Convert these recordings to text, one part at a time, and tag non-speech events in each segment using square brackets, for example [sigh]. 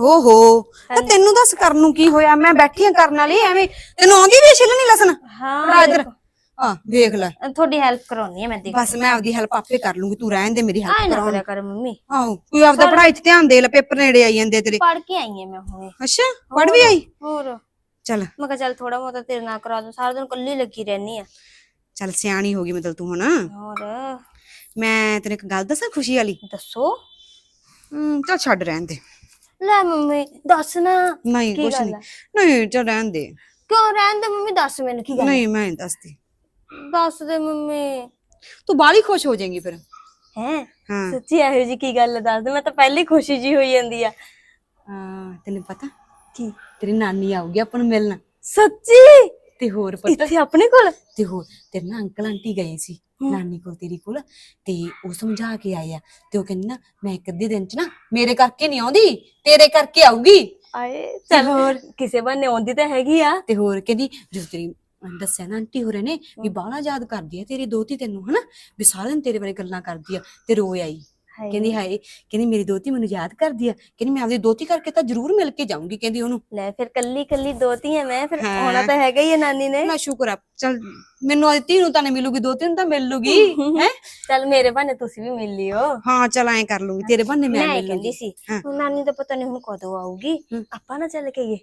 ਓਹੋ ਤਾਂ ਤੈਨੂੰ ਦੱਸ ਕਰਨ ਨੂੰ ਕੀ ਹੋਇਆ? ਮੈਂ ਬੈਠੀ ਆ ਕਰਨ ਵਾਲੀ ਐਵੇਂ ਤੈਨੂੰ ਆਉਂਦੀ ਵੀ ਛਿਲਣੀ ਲਸਣ? ਹਾਂ ਇੱਧਰ ਆ ਵੇਖ ਲੈ। ਤੁਹਾਡੀ ਹੈਲਪ ਕਰਾਉਣੀ ਹੈ ਮੈਂ ਦੇਖ ਬਸ ਮੈਂ ਆਪਦੀ ਹੈਲਪ ਆਪੇ ਕਰ ਲੂੰਗੀ ਤੂੰ ਰਹਿਣ ਦੇ ਮੇਰੀ ਹੈਲਪ ਕਰਾਉਣ। ਕਰ ਮੰਮੀ। ਆਹੋ ਕੋਈ ਆਪਦਾ ਪੜ੍ਹਾਈ 'ਚ ਧਿਆਨ ਦੇ ਲੈ ਪੇਪਰ ਨੇੜੇ ਆਈ ਜਾਂਦੇ ਤੇਰੇ। ਪੜ ਕੇ ਆਈ ਹਾਂ ਮੈਂ ਹੁਣੇ। ਅੱਛਾ ਪੜ ਵੀ ਆਈ? ਹੋਰ। ਚੱਲ। ਮੈਂ ਕਿਹਾ ਚੱਲ ਥੋੜਾ ਬਹੁਤਾ ਤੇਰੇ ਨਾਲ ਕਰਾ ਦੂੰ ਸਾਰਾ ਦਿਨ ਕੱਲੀ ਲੱਗੀ ਰਹਿਣੀ ਆ। ਚੱਲ ਸਿਆਣੀ ਹੋ ਗਈ ਮਤਲਬ ਤੂੰ ਹੁਣ। ਹੋਰ। ਮੈਂ ਤੈਨੂੰ ਇੱਕ ਗੱਲ ਦੱਸਾਂ ਖੁਸ਼ੀ ਵਾਲੀ? ਦੱਸੋ। ਹੂੰ ਚੱਲ ਛੱਡ ਰਹਿਣ ਦੇ। ਲੈ ਮੰਮੀ ਦੱਸ ਨਾ ਨਹੀਂ ਕੀ ਕੁਛ ਗੱਲ ਨਹੀਂ। ਹੈ? ਨਹੀਂ ਚੱਲ ਰਹਿਣ ਦੇ। ਕਿਉਂ ਰਹਿਣ ਦੇ ਮੰਮੀ? ਦੱਸ ਮੈਨੂੰ ਕੀ ਗੱਲ ਹੈ? ਨਹੀਂ ਮੈਂ ਨਹੀਂ ਦੱਸਦੀ। ਦੱਸ ਦੇ ਮੰਮੀ। ਤੂੰ ਬਾਲੀ ਖੁਸ਼ ਹੋ ਜਾਏਂਗੀ ਫਿਰ। ਹੈ? ਹਾਂ। ਸੱਚੀ ਇਹੋ ਜੀ ਕੀ ਗੱਲ ਹੈ ਦੱਸ ਦੇ। ਮੈਂ ਤਾਂ ਪਹਿਲੀ ਖੁਸ਼ੀ ਜੀ ਹੋਈ ਜਾਂਦੀ ਆ। ਹਾਂ ਤੈਨੂੰ ਪਤਾ? ਕੀ? ਤੇਰੀ ਨਾਨੀ ਆਊਗੀ ਆਪਾਂ ਨੂੰ ਮਿਲਣ। ਸੱਚੀ? ਤੇ ਹੋਰ ਪਤਾ? ਇੱਥੇ ਆਪਣੇ ਕੋਲ? ਤੇ ਹੋਰ ਤੇਰੇ ਨਾਲ ਅੰਕਲ ਆਂਟੀ ਗਏ ਸੀ। ਨਾਨੀ ਕੋਲ ਤੇਰੀ ਕੋਲ ਤੇ ਉਹ ਸਮਝਾ ਕੇ ਆਏ ਆ ਤੇ ਉਹ ਕਹਿੰਦੀ ਨਾ ਮੈਂ ਇੱਕ ਅੱਧੇ ਦਿਨ ਚ ਨਾ ਮੇਰੇ ਕਰਕੇ ਨਹੀਂ ਆਉਂਦੀ ਤੇਰੇ ਕਰਕੇ ਆਊਗੀ। ਆਏ ਚੱਲ। ਹੋਰ ਕਿਸੇ ਬੰਨੇ ਆਉਂਦੀ ਤਾਂ ਹੈਗੀ ਆ। ਤੇ ਹੋਰ ਕਹਿੰਦੀ ਜਦੋਂ ਤੇਰੀ ਦੱਸਿਆ ਨਾ ਆਂਟੀ ਹੋਰੇ ਨੇ ਵੀ ਬਾਹਲਾ ਯਾਦ ਕਰਦੀ ਆ ਤੇਰੀ ਦੋਤੀ ਤੈਨੂੰ ਹਨਾ? ਵੀ ਸਾਰਾ ਦਿਨ ਤੇਰੇ ਬਾਰੇ ਗੱਲਾਂ ਕਰਦੀ ਆ ਤੇ ਰੋ ਆਈ। ਕਹਿੰਦੀ ਹਾਏ ਕਹਿੰਦੀ ਮੇਰੀ ਦੋਤੀ ਮੈਨੂੰ ਯਾਦ ਕਰਦੀ ਆ। ਕਹਿੰਦੀ ਮੈਂ ਆਪਦੀ ਦੋਤੀ ਕਰਕੇ ਤਾਂ ਜ਼ਰੂਰ ਮਿਲ ਕੇ ਜਾਊਂਗੀ ਕਹਿੰਦੀ ਉਹਨੂੰ। ਲੈ ਫਿਰ ਕੱਲੀ ਕੱਲੀ ਦੋਤੀ ਆ ਮੈਂ ਫਿਰ ਹਾਂ। ਆਉਣਾ ਤਾਂ ਹੈਗਾ ਹੀ ਹੈ ਨਾਨੀ ਨੇ। ਨਾ ਸ਼ੁਕਰ ਆ ਚਲ ਮੈਨੂੰ ਆਦੀ ਨੂੰ ਤਾਂ ਨਹੀਂ ਮਿਲੂਗੀ ਦੋਤੀ ਨੂੰ ਤਾਂ ਮਿਲ ਲੂਗੀ ਹੈ। ਚੱਲ ਮੇਰੇ ਬੰਨੇ ਤੁਸੀਂ ਵੀ ਮਿਲ ਲਿਓ। ਹਾਂ ਚਲ ਐਂ ਕਰ ਲੂੰਗੀ ਤੇਰੇ ਬਹਾਨੇ ਮੈਂ ਮੈਂ ਮਿਲ ਕਹਿੰਦੀ ਲੂੰਗੀ ਸੀ ਹਾਂ। ਹੁਣ ਨਾਨੀ ਦਾ ਪਤਾ ਨਹੀਂ ਹੁਣ ਕਦੋਂ ਆਊਗੀ। ਆਪਾਂ ਨਾ ਚੱਲ ਕੇ ਗਏ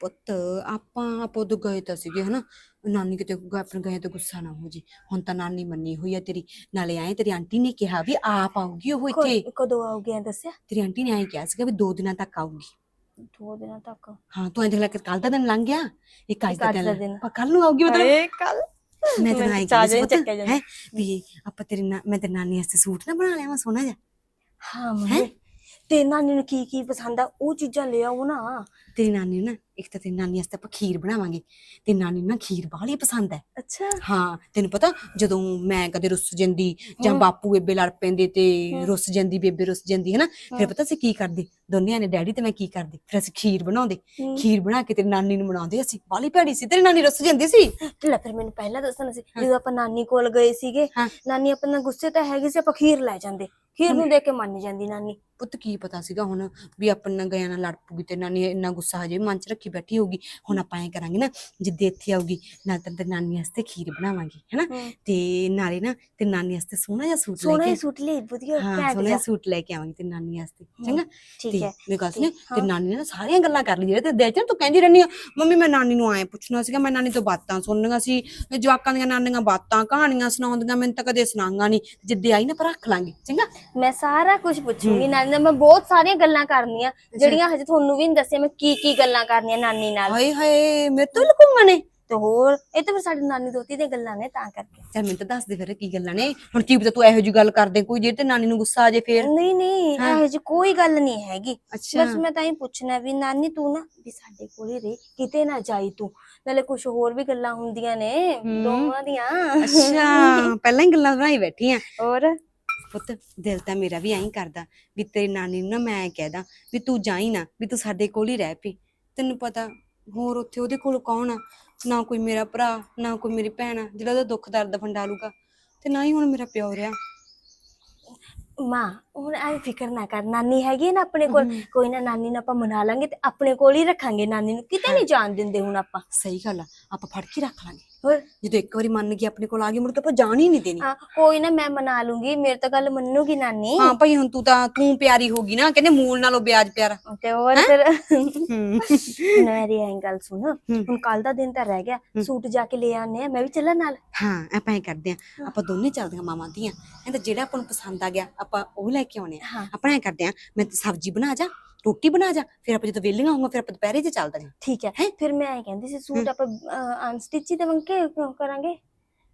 ਪੁੱਤ ਆਪਾਂ ਆਪਾਂ ਉਦੋਂ ਗਏ ਤਾਂ ਸੀਗੇ ਹਨਾ? ਨਾਨੀ ਕਿਤੇ ਗ- ਆਪਣੇ ਗਏ ਤੇ ਗੁੱਸਾ ਨਾ ਹੋ ਜੀ। ਹੁਣ ਤਾਂ ਨਾਨੀ ਮੰਨੀ ਹੋਈ ਆ ਤੇਰੀ। ਨਾਲੇ ਆਏ ਤੇਰੀ ਆਂਟੀ ਨੇ ਕਿਹਾ ਵੀ ਆਪ ਆਊਗੀ ਉਹ ਇੱਥੇ। ਕਦ- ਕਦੋਂ ਆਊਗੀ ਐਂ ਦੱਸਿਆ? ਤੇਰੀ ਆਂਟੀ ਨੇ ਐਂ ਕਿਹਾ ਸੀਗਾ ਵੀ ਦੋ ਦਿਨਾਂ ਤੱਕ ਆਊਗੀ। ਦੋ ਦਿਨਾਂ ਤੱਕ? ਹਾਂ ਤੂੰ ਐਂ ਦੇਖ ਲੈ ਕਿ ਕੱਲ ਦਾ ਦਿਨ ਲੰਘ ਗਿਆ ਇੱਕ ਅੱਜ ਇੱਕ ਦਾ ਅੱਜ ਦਾ ਦਿਨ। ਦਿਨ। ਪਰ ਕੱਲ ਨੂੰ ਆਊਗੀ ਮਤਲਬ? ਏ ਕੱਲ ਮੈਂ ਜਿਹਾ ਸੀ ਚੱਕਿਆ ਪੁੱਤ। ਹੈ? ਵੀ ਆਪਾਂ ਤੇਰੀ ਨਾ ਮੈਂ ਤੇਰੀ ਨਾਨੀ ਵਾਸਤੇ ਸੂਟ ਨਾ ਬਣਾ ਲਿਆ ਸੋਹਣਾ ਜਿਹਾ। ਹਾਂ ਮੰਮੀ। ਤੇ ਨਾਨੀ ਨੂੰ ਕੀ ਕੀ ਪਸੰਦ ਆ ਉਹ ਚੀਜ਼ਾਂ ਲੈ ਆਓ ਨਾ। ਤੇਰੀ ਨਾਨੀ ਨੂੰ ਨਾ ਇੱਕ ਤਾਂ ਤੇਰੀ ਨਾਨੀ ਵਾਸਤੇ ਆਪਾਂ ਖੀਰ ਬਣਾਵਾਂਗੇ ਤੇ ਨਾਨੀ ਨੂੰ ਨਾ ਖੀਰ ਬਾਹਲੀ ਪਸੰਦ ਹੈ। ਅੱਛਾ। ਹਾਂ ਤੈਨੂੰ ਪਤਾ ਜਦੋਂ ਮੈਂ ਕਦੇ ਰੁੱਸ ਜਾਂਦੀ ਜਾਂ। ਬਾਪੂ ਬੇਬੇ ਲੜ ਪੈਂਦੇ ਤੇ। ਰੁੱਸ ਜਾਂਦੀ ਬੇਬੇ ਰੁੱਸ ਜਾਂਦੀ ਹੈ ਨਾ ਫਿਰ। ਪਤਾ ਅਸੀਂ ਕੀ ਕਰਦੇ? ਦੋਨਿਆਂ ਨੇ ਡੈਡੀ ਤੇ ਮੈਂ ਕੀ ਕਰਦੇ? ਫਿਰ ਅਸੀਂ ਖੀਰ ਬਣਾਉਂਦੇ। ਖੀਰ ਬਣਾ ਕੇ ਤੇਰੀ ਨਾਨੀ ਨੂੰ ਬਣਾਉਂਦੇ ਅਸੀਂ। ਬਾਲੀ ਭੈੜੀ ਸੀ ਤੇਰੀ ਨਾਨੀ ਰੁੱਸ ਜਾਂਦੀ ਸੀ। ਲੈ ਫਿਰ ਮੈਨੂੰ ਪਹਿਲਾਂ ਦੱਸਣਾ ਸੀ ਜਦੋਂ ਆਪਾਂ ਨਾਨੀ ਕੋਲ ਗਏ ਸੀਗੇ। ਨਾਨੀ ਆਪਣੇ ਗੁੱਸੇ ਤਾਂ ਹੈਗੀ ਸੀ ਆਪਾਂ ਖੀਰ ਲੈ ਜਾਂਦੇ। ਖੀਰ ਨੂੰ ਦੇਖ ਕੇ ਮੰਨ ਜਾਂਦੀ ਨਾਨੀ। ਪੁੱਤ ਕੀ ਪਤਾ ਸੀਗਾ ਹੁਣ ਵੀ ਆਪਾਂ ਨਾਲ ਗਿਆ ਨਾ ਲੜ ਪੂਗੀ ਤੇ ਨਾਨੀ ਇੰਨਾ ਗੁੱਸਾ ਹਜੇ ਵੀ ਮਨ ਚ ਰੱਖੀ ਬੈਠੀ ਹੋਊਗੀ। ਹੁਣ ਆਪਾਂ ਐਂ ਕਰਾਂਗੇ ਨਾ ਜਿੱਦੇ ਇੱਥੇ ਆਊਗੀ ਨਾਲ ਤਾਂ ਤੇਰੀ ਨਾਨੀ ਵਾਸਤੇ ਖੀਰ ਬਣਾਵਾਂਗੇ ਹੈਨਾ? ਹਮ। ਤੇ ਨਾਲੇ ਨਾ ਤੇ ਨਾਨੀ ਵਾਸਤੇ ਸੋਹਣਾ ਜਿਹਾ ਸੂਟ ਲੈ ਸੋਹਣਾ ਕੇ ਹੀ ਸੂਟ ਲਈ ਵਧੀਆ ਹਾਂ ਘੈਂਟ ਸੋਹਣਾ ਜਿਹਾ। ਜਿਹਾ। ਸੂਟ ਲੈ ਕੇ ਆਵਾਂਗੇ ਤੇ ਨਾਨੀ ਵਾਸਤੇ ਚੰਗਾ? ਠੀਕ ਹੈ। ਮੇਰੀ ਗੱਲ ਸੁਣ ਠੀਕ, ਤੇ। ਨਾਨੀ ਨੇ ਨਾ ਸਾਰੀਆਂ ਗੱਲਾਂ ਕਰ ਲਈਆਂ ਤੇ ਦੇ ਤੂੰ ਕਹਿੰਦੀ ਰਹਿੰਦੀ ਆ ਮੰਮੀ ਮੈਂ ਨਾਨੀ ਨੂੰ ਆਏ ਪੁੱਛਣਾ ਸੀਗਾ ਮੈਂ ਨਾਨੀ ਤੋਂ ਬਾਤਾਂ ਸੁਣਨੀਆਂ ਸੀ ਜਵਾਕਾਂ ਦੀਆਂ ਨਾਨੀਆਂ ਬਾਤਾਂ ਕਹਾਣੀਆਂ ਸੁਣਾਉਂਦੀਆਂ ਮੈਨੂੰ ਤਾਂ ਕਦੇ ਸੁਣਾਈਆਂ ਨਹੀਂ ਜਿੱਦੇ ਆਈ ਨਾ ਪਰ ਰੱਖ ਲਾਂਗੇ ਚੰਗਾ? ਮੈਂ ਸਾਰਾ ਕੁਝ ਪੁੱਛੂੰਗੀ ਨਾਨੀ ਨਾਲ ਮੈਂ ਬਹੁਤ ਸਾਰੀਆਂ ਗੱਲਾਂ ਕਰਨੀਆਂ ਜਿਹੜੀਆਂ ਹਜੇ ਤੁਹਾਨੂੰ ਵੀ ਨਹੀਂ ਦੱਸਿਆ ਮੈਂ ਕੀ ਕੀ ਗੱਲਾਂ ਕਰਨੀਆਂ ਨਾਨੀ ਨਾਲ। ਹਾਏ ਹਾਏ ਮੇਰੇ ਤੋਂ ਲੁਕੂਗਾ ਨੇ। ਤੇ ਹੋਰ ਇਹ ਤਾਂ ਫਿਰ ਸਾਡੀ ਨਾਨੀ ਦੋਤੀ ਦੀਆਂ ਗੱਲਾਂ ਨੇ ਤਾਂ ਕਰਕੇ। ਚੱਲ ਮੈਨੂੰ ਤਾਂ ਦੱਸ ਦੇ ਫਿਰ ਕੀ ਗੱਲਾਂ ਨੇ। ਹੁਣ ਕੀ ਪਤਾ ਤੂੰ ਇਹੋ ਜਿਹੀ ਗੱਲ ਕਰਦੇ ਕੋਈ ਜੇ ਤੇ ਨਾਨੀ ਨੂੰ ਗੁੱਸਾ ਆ ਜੇ ਫੇਰ। ਨਹੀਂ ਨਹੀਂ ਇਹੋ ਜਿਹੀ ਕੋਈ ਗੱਲ ਨਹੀਂ ਹੈਗੀ। ਬਸ ਮੈਂ ਤਾਂ ਹੀ ਪੁੱਛਣਾ ਵੀ ਨਾਨੀ ਤੂੰ ਨਾ ਵੀ ਸਾਡੇ ਕੋਲ ਹੀ ਰਹੀ ਕਿਤੇ ਨਾ ਜਾਈ ਤੂੰ। ਨਾਲੇ ਕੁਝ ਹੋਰ ਵੀ ਗੱਲਾਂ ਹੁੰਦੀਆਂ ਨੇ। ਦੋਵਾਂ ਦੀਆਂ। ਅੱਛਾ [laughs] ਪਹਿਲਾਂ ਹੀ ਗੱਲਾਂ ਬਣਾਈ ਬੈਠੀ ਆ। ਹੋਰ? ਪੁੱਤ, ਦਿਲ ਤਾਂ ਮੇਰਾ ਵੀ ਐਂ ਕਰਦਾ ਵੀ ਤੇਰੀ ਨਾਨੀ ਨੂੰ ਨਾ ਮੈਂ ਕਹਿਦਾ ਵੀ ਤੂੰ ਜਾਈ ਨਾ, ਵੀ ਤੂੰ ਸਾਡੇ ਕੋਲ ਹੀ ਰਹਿ ਪਈ ਤੈਨੂੰ ਪਤਾ ਹੋਰ ਉੱਥੇ ਉਹਦੇ ਕੋਲ ਕੌਣ ਆ? ਨਾ ਕੋਈ ਮੇਰਾ ਭਰਾ, ਨਾ ਕੋਈ ਮੇਰੀ ਭੈਣ ਆ, ਜਿਹੜਾ ਉਹਦਾ ਦੁੱਖ ਦਰਦ ਫੰਡਾਲੂਗਾ ਤੇ ਨਾ ਹੀ ਹੁਣ ਮੇਰਾ ਪਿਓ ਰਿਹਾ। ਮਾਂ ਹੁਣ ਐ ਫਿਕਰ ਨਾ ਕਰ ਨਾਨੀ ਹੈਗੀ ਹੈ ਨਾ ਆਪਣੇ ਕੋਲ ਕੋਈ ਨਾ ਨਾਨੀ ਨੂੰ ਆਪਾਂ ਮਨਾ ਲਾਂਗੇ ਤੇ ਆਪਣੇ ਕੋਲ ਹੀ ਰੱਖਾਂਗੇ ਨਾਨੀ ਨੂੰ ਕਿਤੇ ਨਹੀਂ ਜਾਣ ਦਿੰਦੇ ਹੁਣ ਆਪਾਂ। ਸਹੀ ਗੱਲ ਆ ਆਪਾਂ ਫੜ ਕੇ ਰੱਖ ਲਾਂਗੇ। ਹੋਰ? ਜਦੋਂ ਇੱਕ ਵਾਰੀ ਮੰਨ ਗਈ ਆਪਣੇ ਕੋਲ ਆ ਗਈ ਮੁੜ ਕੇ ਆਪਾਂ ਜਾਣ ਹੀ ਨਹੀਂ ਦੇਣੀ। ਹਾਂ ਕੋਈ ਨਾ ਮੈਂ ਮਨਾ ਲੂੰਗੀ ਮੇਰੇ ਤਾਂ ਗੱਲ ਮੰਨੂਗੀ ਨਾਨੀ। ਹਾਂ ਭਾਈ ਹੁਣ ਤੂੰ ਤਾਂ ਤੂੰ ਪਿਆਰੀ ਹੋਗੀ ਨਾ ਕਹਿੰਦੇ ਮੂਲ ਨਾਲੋਂ ਵਿਆਜ ਪਿਆਰਾ। ਤੇ ਹੋਰ ਫਿਰ? ਹੂੰ। ਮੇਰੀ ਐਂ ਗੱਲ ਸੁਣ। ਹੁਣ ਕੱਲ ਦਾ ਦਿਨ ਤਾਂ ਰਹਿ ਗਿਆ ਸੂਟ ਜਾ ਕੇ ਲੈ ਆਨੇ ਆ ਮੈਂ ਵੀ ਚੱਲਾਂ ਨਾਲ। ਹਾਂ ਆਪਾਂ ਐ ਕਰਦੇ ਆ ਆਪਾਂ ਦੋਨੇ ਚੱਲਦੀਆਂ ਮਾਵਾਂ ਦੀਆਂ ਕਹਿੰਦਾ ਜਿਹੜਾ ਆਪਾਂ ਨੂੰ ਪਸੰਦ ਆ ਗਿਆ ਆਪਾਂ ਉਹ ਲੈ ਕੇ ਆਉਣੇ ਆ ਆਪਾਂ ਐ ਕਰਦੇ ਆ ਮੈਂ ਸਬਜ਼ੀ ਬਣਾ ਜਾ ਰੋਟੀ ਬਣਾ ਜਾ ਫਿਰ ਆਪਾਂ ਜਦੋਂ ਵੇਲੀਆਂ ਹੋਊਗਾ ਫਿਰ ਆਪਾਂ ਦੁਪਹਿਰੇ ਚ ਚੱਲਦੇ ਆ ਠੀਕ ਹੈ। ਫਿਰ ਮੈਂ ਐਂ ਕਹਿੰਦੀ ਸੀ ਸੂਟ ਆਪਾਂ ਅਨਸਟਿਚ ਹੀ ਦੇਵਾਂਗੇ ਕਿਉਂ ਕਰਾਂਗੇ?